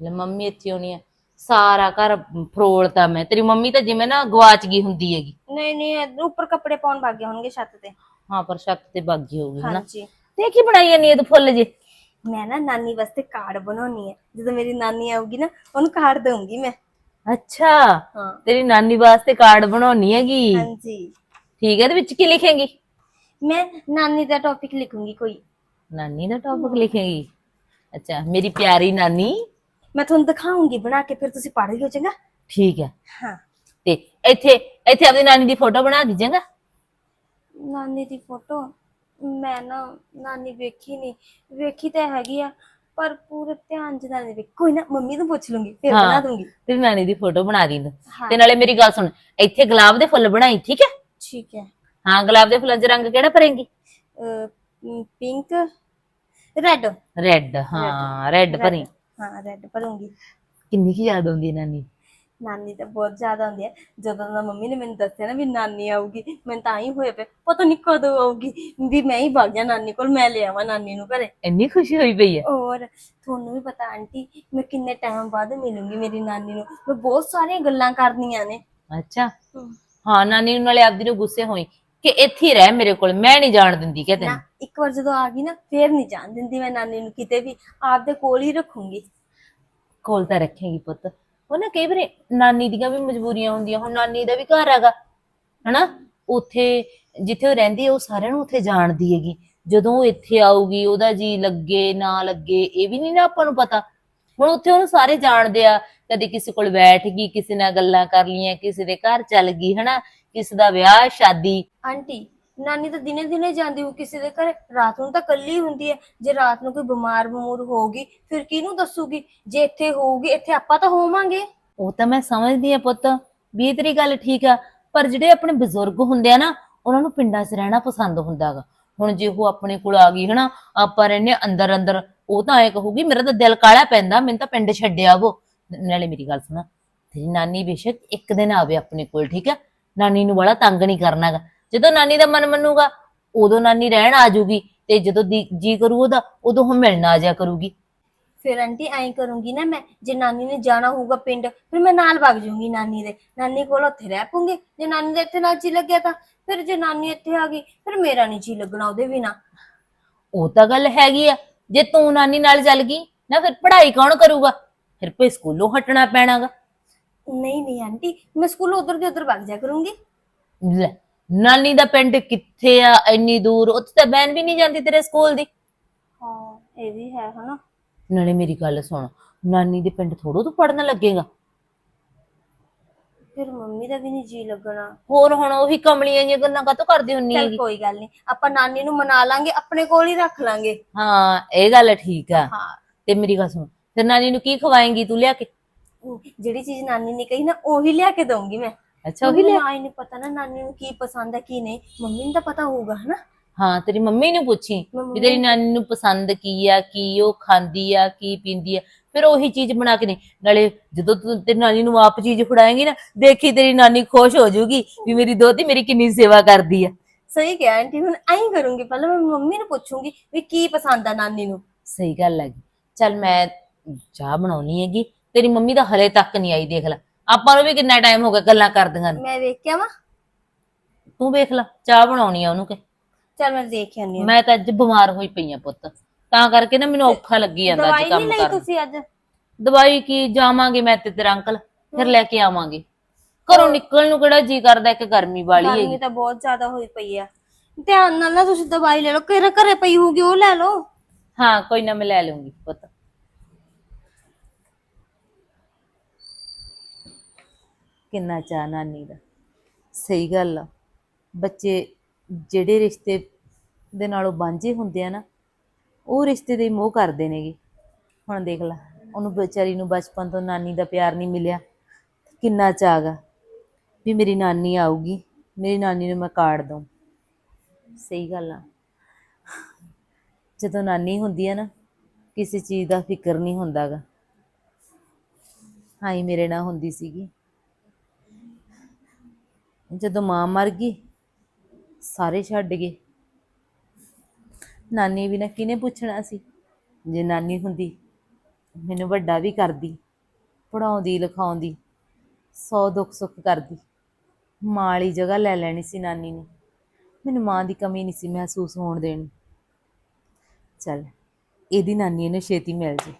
ਲੈ ਮੰਮੀ ਇੱਥੇ ਹੋਣੀ ਆ। ਸਾਰਾ ਘਰ ਫਰੋਲਤਾ ਮੈਂ। ਤੇਰੀ ਮੰਮੀ ਤਾਂ ਜਿਵੇਂ ਨਾ ਗਵਾਚ ਗਈ ਹੁੰਦੀ ਹੈਗੀ। ਨਹੀਂ ਨਹੀਂ ਉੱਪਰ ਕੱਪੜੇ ਪਾਉਣ ਵਗ ਗਏ ਹੋਣਗੇ ਛੱਤ ਤੇ। ਹਾਂ ਪਰ ਛੱਤ ਤੇ ਬਾਗੀ ਹੋਊਗੀ ਹਨਾ। ਹਾਂਜੀ। ਤੇ ਕੀ ਬਣਾਈ ਜਾਨੀ ਇਹ ਤੂੰ ਫੁੱਲ ਜੇ। ਮੈਂ ਨਾ ਨਾਨੀ ਵਾਸਤੇ ਕਾਰਡ ਬਣਾਉਣੀ ਹੈ। ਜਦੋਂ ਮੇਰੀ ਨਾਨੀ ਆਊਗੀ ਨਾ ਉਹਨੂੰ ਕਾਰਡ ਦਊਂਗੀ ਮੈਂ। ਅੱਛਾ। ਹਾਂ। ਤੇਰੀ ਨਾਨੀ ਵਾਸਤੇ ਕਾਰਡ ਬਣਾਉਣੀ ਹੈਗੀ। ਹਾਂਜੀ। ਠੀਕ ਹੈ ਇਹਦੇ ਵਿੱਚ ਕੀ ਲਿਖੇਂਗੀ? ਮੈਂ ਨਾਨੀ ਦਾ ਟੌਪਿਕ ਲਿਖੂੰਗੀ ਕੋਈ। ਨਾਨੀ ਦਾ ਟੌਪਿਕ ਲਿਖੇਂਗੀ। ਅੱਛਾ ਮੇਰੀ ਪਿਆਰੀ ਨਾਨੀ। ਮੈਂ ਤੁਹਾਨੂੰ ਦਿਖਾਉਂਗੀ ਬਣਾ ਕੇ ਫਿਰ ਤੁਸੀਂ ਪੜ੍ਹ ਲਿਓ ਚੰਗਾ? ਠੀਕ ਹੈ। ਹਾਂ। ਤੇ ਇੱਥੇ ਇੱਥੇ ਆਪਣੀ ਨਾਨੀ ਦੀ ਫੋਟੋ ਬਣਾ ਦੀਜੇਗਾ ਨਾਨੀ ਦੀ ਫੋਟੋ? ਮੈਂ ਨਾ ਨਾਨੀ ਵੇਖੀ ਨਹੀਂ ਵੇਖੀ ਤਾਂ ਹੈਗੀ ਆ ਪਰ ਪੂਰੇ ਧਿਆਨ ਚ ਨਾਲ ਨਹੀਂ ਵੇਖੀ। ਕੋਈ ਨਾ ਮੰਮੀ ਨੂੰ ਪੁੱਛ ਲੂੰਗੀ ਫਿਰ। ਬਣਾ ਦੂੰਗੀ। ਤੇਰੀ ਨਾਨੀ ਦੀ ਫੋਟੋ ਬਣਾ ਦੀ। ਤੂੰ। ਤੇ ਨਾਲੇ ਮੇਰੀ ਗੱਲ ਸੁਣ ਇੱਥੇ ਗੁਲਾਬ ਦੇ ਫੁੱਲ ਬਣਾਈ ਠੀਕ ਹੈ? ਠੀਕ ਹੈ। ਹਾਂ ਗੁਲਾਬ ਦੇ ਫੁੱਲਾਂ 'ਚ ਰੰਗ ਕਿਹੜਾ ਭਰੇਂਗੀ? Pink red. ਰੈੱਡ ਹਾਂ ਰੈੱਡ। ਭਰੀ। ਹਾਂ ਰੈੱਡ ਭਰੂੰਗੀ। ਕਿੰਨੀ ਕੀ ਯਾਦ ਆਉਂਦੀ ਹੈ ਨਾਨੀ? ਨਾਨੀ ਤਾਂ ਬਹੁਤ ਜ਼ਿਆਦਾ ਹੁੰਦੀ ਹੈ। ਜਦੋਂ ਦਾ ਮੰਮੀ ਨੇ ਮੈਨੂੰ ਦੱਸਿਆ ਨਾ ਵੀ ਨਾਨੀ ਆਊਗੀ ਮੈਨੂੰ ਤਾਂ ਹੀ ਹੋਇਆ ਪਿਆ ਪਤਾ ਨਹੀਂ ਕਦੋਂ ਆਊਗੀ। ਵੀ ਮੈਂ ਹੀ ਭੱਗ ਜਾ ਨਾਨੀ ਕੋਲ ਮੈਂ ਲੈ ਆਵਾਂ ਨਾਨੀ ਨੂੰ ਘਰੇ। ਇੰਨੀ ਖੁਸ਼ੀ ਹੋਈ ਪਈ ਹੈ? ਔਰ ਤੁਹਾਨੂੰ ਵੀ ਪਤਾ ਆਂਟੀ ਮੈਂ ਕਿੰਨੇ ਟਾਈਮ ਬਾਅਦ ਮਿਲੂੰਗੀ ਮੇਰੀ ਨਾਨੀ ਨੂੰ। ਮੈਂ ਬਹੁਤ ਸਾਰੀਆਂ ਗੱਲਾਂ ਕਰਨੀਆਂ ਨੇ। ਅੱਛਾ। ਹਾਂ। ਨਾਨੀ ਨੂੰ ਨਾਲੇ ਆਪਦੀ ਨੂੰ ਗੁੱਸੇ ਹੋਈ ਕਿ ਇੱਥੇ ਹੀ ਰਹਿ ਮੇਰੇ ਕੋਲ ਮੈਂ ਨਹੀਂ ਜਾਣ ਦਿੰਦੀ ਕਿ ਨਾ ਇੱਕ ਵਾਰ ਜਦੋਂ ਆ ਗਈ ਨਾ ਫੇਰ ਨਹੀਂ ਜਾਣ ਦਿੰਦੀ ਮੈਂ ਨਾਨੀ ਨੂੰ ਕਿਤੇ ਵੀ ਆਪਦੇ ਕੋਲ ਹੀ ਰੱਖੂੰਗੀ। ਕੋਲ ਤਾਂ ਰੱਖੇਗੀ ਪੁੱਤ। ਉਹ ਨਾ ਕਈ ਵਾਰੀ ਨਾਨੀ ਦੀਆਂ ਵੀ ਮਜਬੂਰੀਆਂ ਹੁੰਦੀਆਂ ਹੁਣ ਨਾਨੀ ਦਾ ਵੀ ਘਰ ਹੈਗਾ ਹਨਾ? ਉੱਥੇ ਜਿੱਥੇ ਉਹ ਰਹਿੰਦੀ ਹੈ ਉਹ ਸਾਰਿਆਂ ਨੂੰ ਉੱਥੇ ਜਾਣਦੀ ਹੈਗੀ। ਜਦੋਂ ਉਹ ਇੱਥੇ ਆਊਗੀ ਉਹਦਾ ਜੀ ਲੱਗੇ ਨਾ ਲੱਗੇ ਇਹ ਵੀ ਨਹੀਂ ਨਾ ਆਪਾਂ ਨੂੰ ਪਤਾ। ਹੁਣ ਉੱਥੇ ਉਹਨੂੰ ਸਾਰੇ ਜਾਣਦੇ ਆ ਕਦੇ ਕਿਸੇ ਕੋਲ ਬੈਠ ਗਈ ਕਿਸੇ ਨਾਲ ਗੱਲਾਂ ਕਰ ਲੀਆਂ ਕਿਸੇ ਦੇ ਘਰ ਚੱਲ ਗਈ ਹਨਾ? ਕਿਸੇ ਦਾ ਵਿਆਹ ਸ਼ਾਦੀ। ਆਂਟੀ ਨਾਨੀ ਤਾਂ ਦਿਨੇ ਦਿਨੇ ਜਾਂਦੀ ਹੋ ਕਿਸੇ ਦੇ ਘਰੇ। ਰਾਤ ਨੂੰ ਤਾਂ ਕੱਲੀ ਹੁੰਦੀ ਹੈ ਜੇ ਰਾਤ ਨੂੰ ਕੋਈ ਬਿਮਾਰ ਬਮੂਰ ਹੋਊਗੀ, ਫਿਰ ਕਿਹਨੂੰ ਦੱਸੂਗੀ? ਜੇ ਇੱਥੇ ਹੋਊਗੀ, ਇੱਥੇ ਆਪਾਂ ਤਾਂ ਹੋਵਾਂਗੇ। ਉਹ ਤਾਂ ਮੈਂ ਸਮਝਦੀ ਆ ਪੁੱਤ। ਵੀ ਇਹ ਤੇਰੀ ਗੱਲ ਠੀਕ ਆ, ਪਰ ਜਿਹੜੇ ਆਪਣੇ ਬਜ਼ੁਰਗ ਹੁੰਦੇ ਆ ਨਾ, ਉਹਨਾਂ ਨੂੰ ਪਿੰਡਾਂ 'ਚ ਰਹਿਣਾ ਪਸੰਦ ਹੁੰਦਾਗਾ ਹੁਣ ਜੇ ਉਹ ਆਪਣੇ ਕੋਲ ਆ ਗਈ, ਹਨਾ, ਆਪਾਂ ਰਹਿੰਦੇ ਅੰਦਰ ਅੰਦਰ, ਉਹ ਤਾਂ ਐ ਕਹੂਗੀ, ਮੇਰਾ ਤਾਂ ਦਿਲ ਕਾਲਾ ਪੈਂਦਾ, ਮੈਨੂੰ ਤਾਂ ਪਿੰਡ ਛੱਡਿਆ ਉਹ ਨਾਲੇ ਮੇਰੀ ਗੱਲ ਸੁਣਾ। ਤੇਰੀ ਨਾਨੀ ਬੇਸ਼ੱਕ ਇੱਕ ਦਿਨ ਆਵੇ ਆਪਣੇ ਕੋਲ, ਠੀਕ ਆ? ਨਾਨੀ ਨੂੰ ਬੜਾ ਤੰਗ ਨਹੀਂ ਕਰਨਾਗਾ ਜਦੋਂ ਨਾਨੀ ਦਾ ਮਨ ਮੰਨੂਗਾ ਉਦੋਂ ਨਾਨੀ ਰਹਿਣ ਆ ਜਾਊਗੀ ਤੇ ਜਦੋਂ ਦੀ- ਜੀ ਕਰੂ ਉਹਦਾ ਉਦੋਂ ਉਹ ਮਿਲਣ ਆ ਜਾ ਕਰੂਗੀ। ਫਿਰ ਆਂਟੀ ਐਂ ਕਰੂੰਗੀ ਨਾ ਮੈਂ ਜੇ ਨਾਨੀ ਨੇ ਜਾਣਾ ਹੋਊਗਾ ਪਿੰਡ ਫਿਰ ਮੈਂ ਨਾਲ ਵਗ ਜਾਊਂਗੀ ਨਾਨੀ ਦੇ। ਨਾਨੀ ਕੋਲ ਉੱਥੇ ਰਹਿ ਪੂੰਗੀ। ਜੇ ਨਾਨੀ ਦੇ ਇੱਥੇ ਨਾ ਜੀ ਲੱਗਿਆ ਤਾਂ ਫਿਰ ਜੇ ਨਾਨੀ ਇੱਥੇ ਆ ਗਈ ਫਿਰ ਮੇਰਾ ਨਹੀਂ ਜੀ ਲੱਗਣਾ ਉਹਦੇ ਬਿਨਾ। ਉਹ ਤਾਂ ਗੱਲ ਹੈਗੀ ਆ ਜੇ ਤੂੰ ਨਾਨੀ ਨਾਲ ਚੱਲ ਗਈ ਨਾ ਫਿਰ ਪੜ੍ਹਾਈ ਕੌਣ ਕਰੂਗਾ? ਫਿਰ ਭਈ ਸਕੂਲੋਂ ਹਟਣਾ ਪੈਣਾਗਾ। ਨਹੀਂ ਨਹੀਂ ਆਂਟੀ ਮੈਂ ਸਕੂਲ ਉਧਰ ਦੇ ਉਧਰ ਵਗ ਜਾ ਕਰੂੰਗੀ। ਲੈ, ਨਾਨੀ ਦਾ ਪਿੰਡ ਕਿੱਥੇ ਆ ਇੰਨੀ ਦੂਰ? ਉੱਥੇ ਤਾਂ ਬੈਨ ਵੀ ਨਹੀਂ ਜਾਂਦੀ ਤੇਰੇ ਸਕੂਲ ਦੀ। ਹਾਂ ਇਹ ਵੀ ਹੈ ਹਨਾ। ਨਾਲੇ ਮੇਰੀ ਗੱਲ ਸੁਣ ਨਾਨੀ ਦੇ ਪਿੰਡ ਥੋੜੋ ਤੂੰ ਪੜਨ ਲੱਗੇਗਾ। ਫਿਰ ਮੰਮੀ ਦਾ ਵੀ ਨਹੀਂ ਜੀ ਲੱਗਣਾ। ਹੋਰ ਹੁਣ ਉਹੀ ਕਮਲੀਆਂ ਜਿਹੀਆਂ ਗੱਲਾਂ ਕਾਤੋਂ ਕਰਦੀ ਹੁੰਨੀ ਚਲ ਹੈਗੀ? ਕੋਈ ਗੱਲ ਨਹੀਂ ਆਪਾਂ ਨਾਨੀ ਨੂੰ ਮਨਾ ਲਾਂਗੇ ਆਪਣੇ ਕੋਲ ਹੀ ਰੱਖ ਲਾਂਗੇ। ਹਾਂ ਇਹ ਗੱਲ ਠੀਕ ਆ। ਹਾਂ। ਤੇ ਮੇਰੀ ਗੱਲ ਸੁਣ ਤੇ ਨਾਨੀ ਨੂੰ ਕੀ ਖਵਾਏਂਗੀ ਤੂੰ ਲਿਆ ਕੇ? ਜਿਹੜੀ ਚੀਜ਼ ਨਾਨੀ ਨੇ ਕਹੀ ਨਾ ਉਹੀ ਲਿਆ ਕੇ ਦਊਂਗੀ ਮੈਂ। ਅੱਛਾ ਉਹੀ ਲਿਆ ਆਈ ਨਹੀਂ ਪਤਾ ਨਾ ਨਾਨੀ ਨੂੰ ਕੀ ਪਸੰਦ ਹੈ ਕੀ ਨਹੀਂ। ਮੰਮੀ ਨੂੰ ਤਾਂ ਪਤਾ ਹੋਊਗਾ ਹਨਾ? ਹਾਂ ਤੇਰੀ ਮੰਮੀ ਨੂੰ ਪੁੱਛੀ ਵੀ ਤੇਰੀ ਨਾਨੀ ਨੂੰ ਪਸੰਦ ਕੀ ਆ ਕੀ ਉਹ ਖਾਂਦੀ ਆ ਕੀ ਪੀਂਦੀ ਆ। ਫਿਰ ਉਹੀ ਚੀਜ਼ ਬਣਾ ਕੇ ਦੇ। ਨਾਲੇ ਜਦੋਂ ਤੂੰ ਤੇਰੀ ਨਾਨੀ ਨੂੰ ਆਪ ਚੀਜ਼ ਫੜਾਏਂਗੀ ਨਾ ਦੇਖੀ ਤੇਰੀ ਨਾਨੀ ਖੁਸ਼ ਹੋ ਜਾਊਗੀ ਵੀ ਮੇਰੀ ਦੋਤੀ ਮੇਰੀ ਕਿੰਨੀ ਸੇਵਾ ਕਰਦੀ ਆ। ਸਹੀ ਕਿਹਾ ਆਂਟੀ ਹੁਣ ਐਂ ਕਰੂੰਗੀ ਪਹਿਲਾਂ ਮੈਂ ਮੰਮੀ ਨੂੰ ਪੁੱਛੂੰਗੀ ਵੀ ਕੀ ਪਸੰਦ ਆ ਨਾਨੀ ਨੂੰ। ਸਹੀ ਗੱਲ ਹੈਗੀ। ਚੱਲ ਮੈਂ ਚਾਹ ਬਣਾਉਣੀ ਹੈਗੀ। ਤੇਰੀ ਮੰਮੀ ਤਾਂ ਹਲੇ ਤੱਕ ਨਹੀਂ ਆਈ ਦੇਖ ਲੈ। ਆਪਾਂ ਨੂੰ ਵੀ ਕਿੰਨਾ ਟਾਈਮ ਹੋ ਗਿਆ ਗੱਲਾਂ ਕਰਦੀਆਂ ਨੂੰ। ਮੈਂ ਵੇਖ ਕੇ ਆਵਾਂ ਤੂੰ ਵੇਖ ਲੈ ਚਾਹ ਬਣਾਉਣੀ ਆ ਉਹਨੂੰ ਕਿ? ਚਲ ਮੈਂ ਦੇਖ ਆਨੀ ਮੈਂ ਤਾਂ ਅੱਜ ਬਿਮਾਰ ਹੋਈ ਪਈ ਆ ਪੁੱਤ। ਤਾਂ ਕਰਕੇ ਨਾ ਮੈਨੂੰ ਔਖਾ ਲੱਗੀ ਜਾਂਦਾ ਦਵਾਈ ਅੱਜ ਨਹੀਂ ਕੰਮ ਲਈ ਕਰਨ। ਤੁਸੀਂ ਅੱਜ? ਦਵਾਈ ਕੀ ਜਾਵਾਂਗੇ ਮੈਂ ਤੇ ਤੇਰਾ ਅੰਕਲ ਫਿਰ ਲੈ ਕੇ ਆਵਾਂਗੇ। ਘਰੋਂ ਨਿਕਲਣ ਨੂੰ ਕਿਹੜਾ ਜੀ ਕਰਦਾ ਇੱਕ ਗਰਮੀ ਵਾਲੀ ਗਰਮੀ ਹੈਗੀ। ਤਾਂ ਬਹੁਤ ਜ਼ਿਆਦਾ ਹੋਈ ਪਈ ਆ। ਧਿਆਨ ਨਾਲ ਨਾ ਤੁਸੀਂ ਦਵਾਈ ਲੈ ਲਓ ਘਰੇ ਘਰੇ ਪਈ ਹੋਊਗੀ ਉਹ ਲੈ ਲਓ। ਹਾਂ ਕੋਈ ਨਾ ਮੈਂ ਲੈ ਲੂੰਗੀ ਪੁੱਤ। ਕਿੰਨਾ ਚਾਅ ਨਾਨੀ ਦਾ ਸਹੀ ਗੱਲ ਆ। ਬੱਚੇ ਜਿਹੜੇ ਰਿਸ਼ਤੇ ਦੇ ਨਾਲੋਂ ਵਾਂਝੇ ਹੁੰਦੇ ਆ ਨਾ, ਉਹ ਰਿਸ਼ਤੇ ਦੇ ਮੋਹ ਕਰਦੇ ਨੇਗੇ। ਹੁਣ ਦੇਖ ਲੈ, ਉਹਨੂੰ ਵਿਚਾਰੀ ਨੂੰ ਬਚਪਨ ਤੋਂ ਨਾਨੀ ਦਾ ਪਿਆਰ ਨਹੀਂ ਮਿਲਿਆ। ਕਿੰਨਾ ਚਾਅ ਗਾ ਵੀ ਮੇਰੀ ਨਾਨੀ ਆਊਗੀ, ਮੇਰੀ ਨਾਨੀ ਨੂੰ ਮੈਂ ਕਾਰਡ ਦਊਂ। ਸਹੀ ਗੱਲ ਆ। ਜਦੋਂ ਨਾਨੀ ਹੁੰਦੀ ਆ ਨਾ, ਕਿਸੇ ਚੀਜ਼ ਦਾ ਫਿਕਰ ਨਹੀਂ ਹੁੰਦਾਗਾ। ਹਾਈ ਮੇਰੇ ਨਾਲ ਹੁੰਦੀ ਸੀਗੀ। ਜਦੋਂ ਮਾਂ ਮਰ ਗਈ, ਸਾਰੇ ਛੱਡ ਗਏ। ਨਾਨੀ ਵੀ ਨਾ ਕਿਹਨੇ ਪੁੱਛਣਾ ਸੀ? ਜੇ ਨਾਨੀ ਹੁੰਦੀ, ਮੈਨੂੰ ਵੱਡਾ ਵੀ ਕਰਦੀ ਪੜਾਉਂਦੀ ਲਿਖਾਉਂਦੀ, ਸੌ ਦੁੱਖ ਸੁੱਖ ਕਰਦੀ। ਮਾਂ ਵਾਲੀ ਜਗ੍ਹਾ ਲੈ ਲੈਣੀ ਸੀ ਨਾਨੀ ਨੇ। ਮੈਨੂੰ ਮਾਂ ਦੀ ਕਮੀ ਨਹੀਂ ਸੀ ਮਹਿਸੂਸ ਹੋਣ ਦੇਣੀ। ਚੱਲ, ਇਹਦੀ ਨਾਨੀ ਇਹਨੂੰ ਛੇਤੀ ਮਿਲ ਜੇ।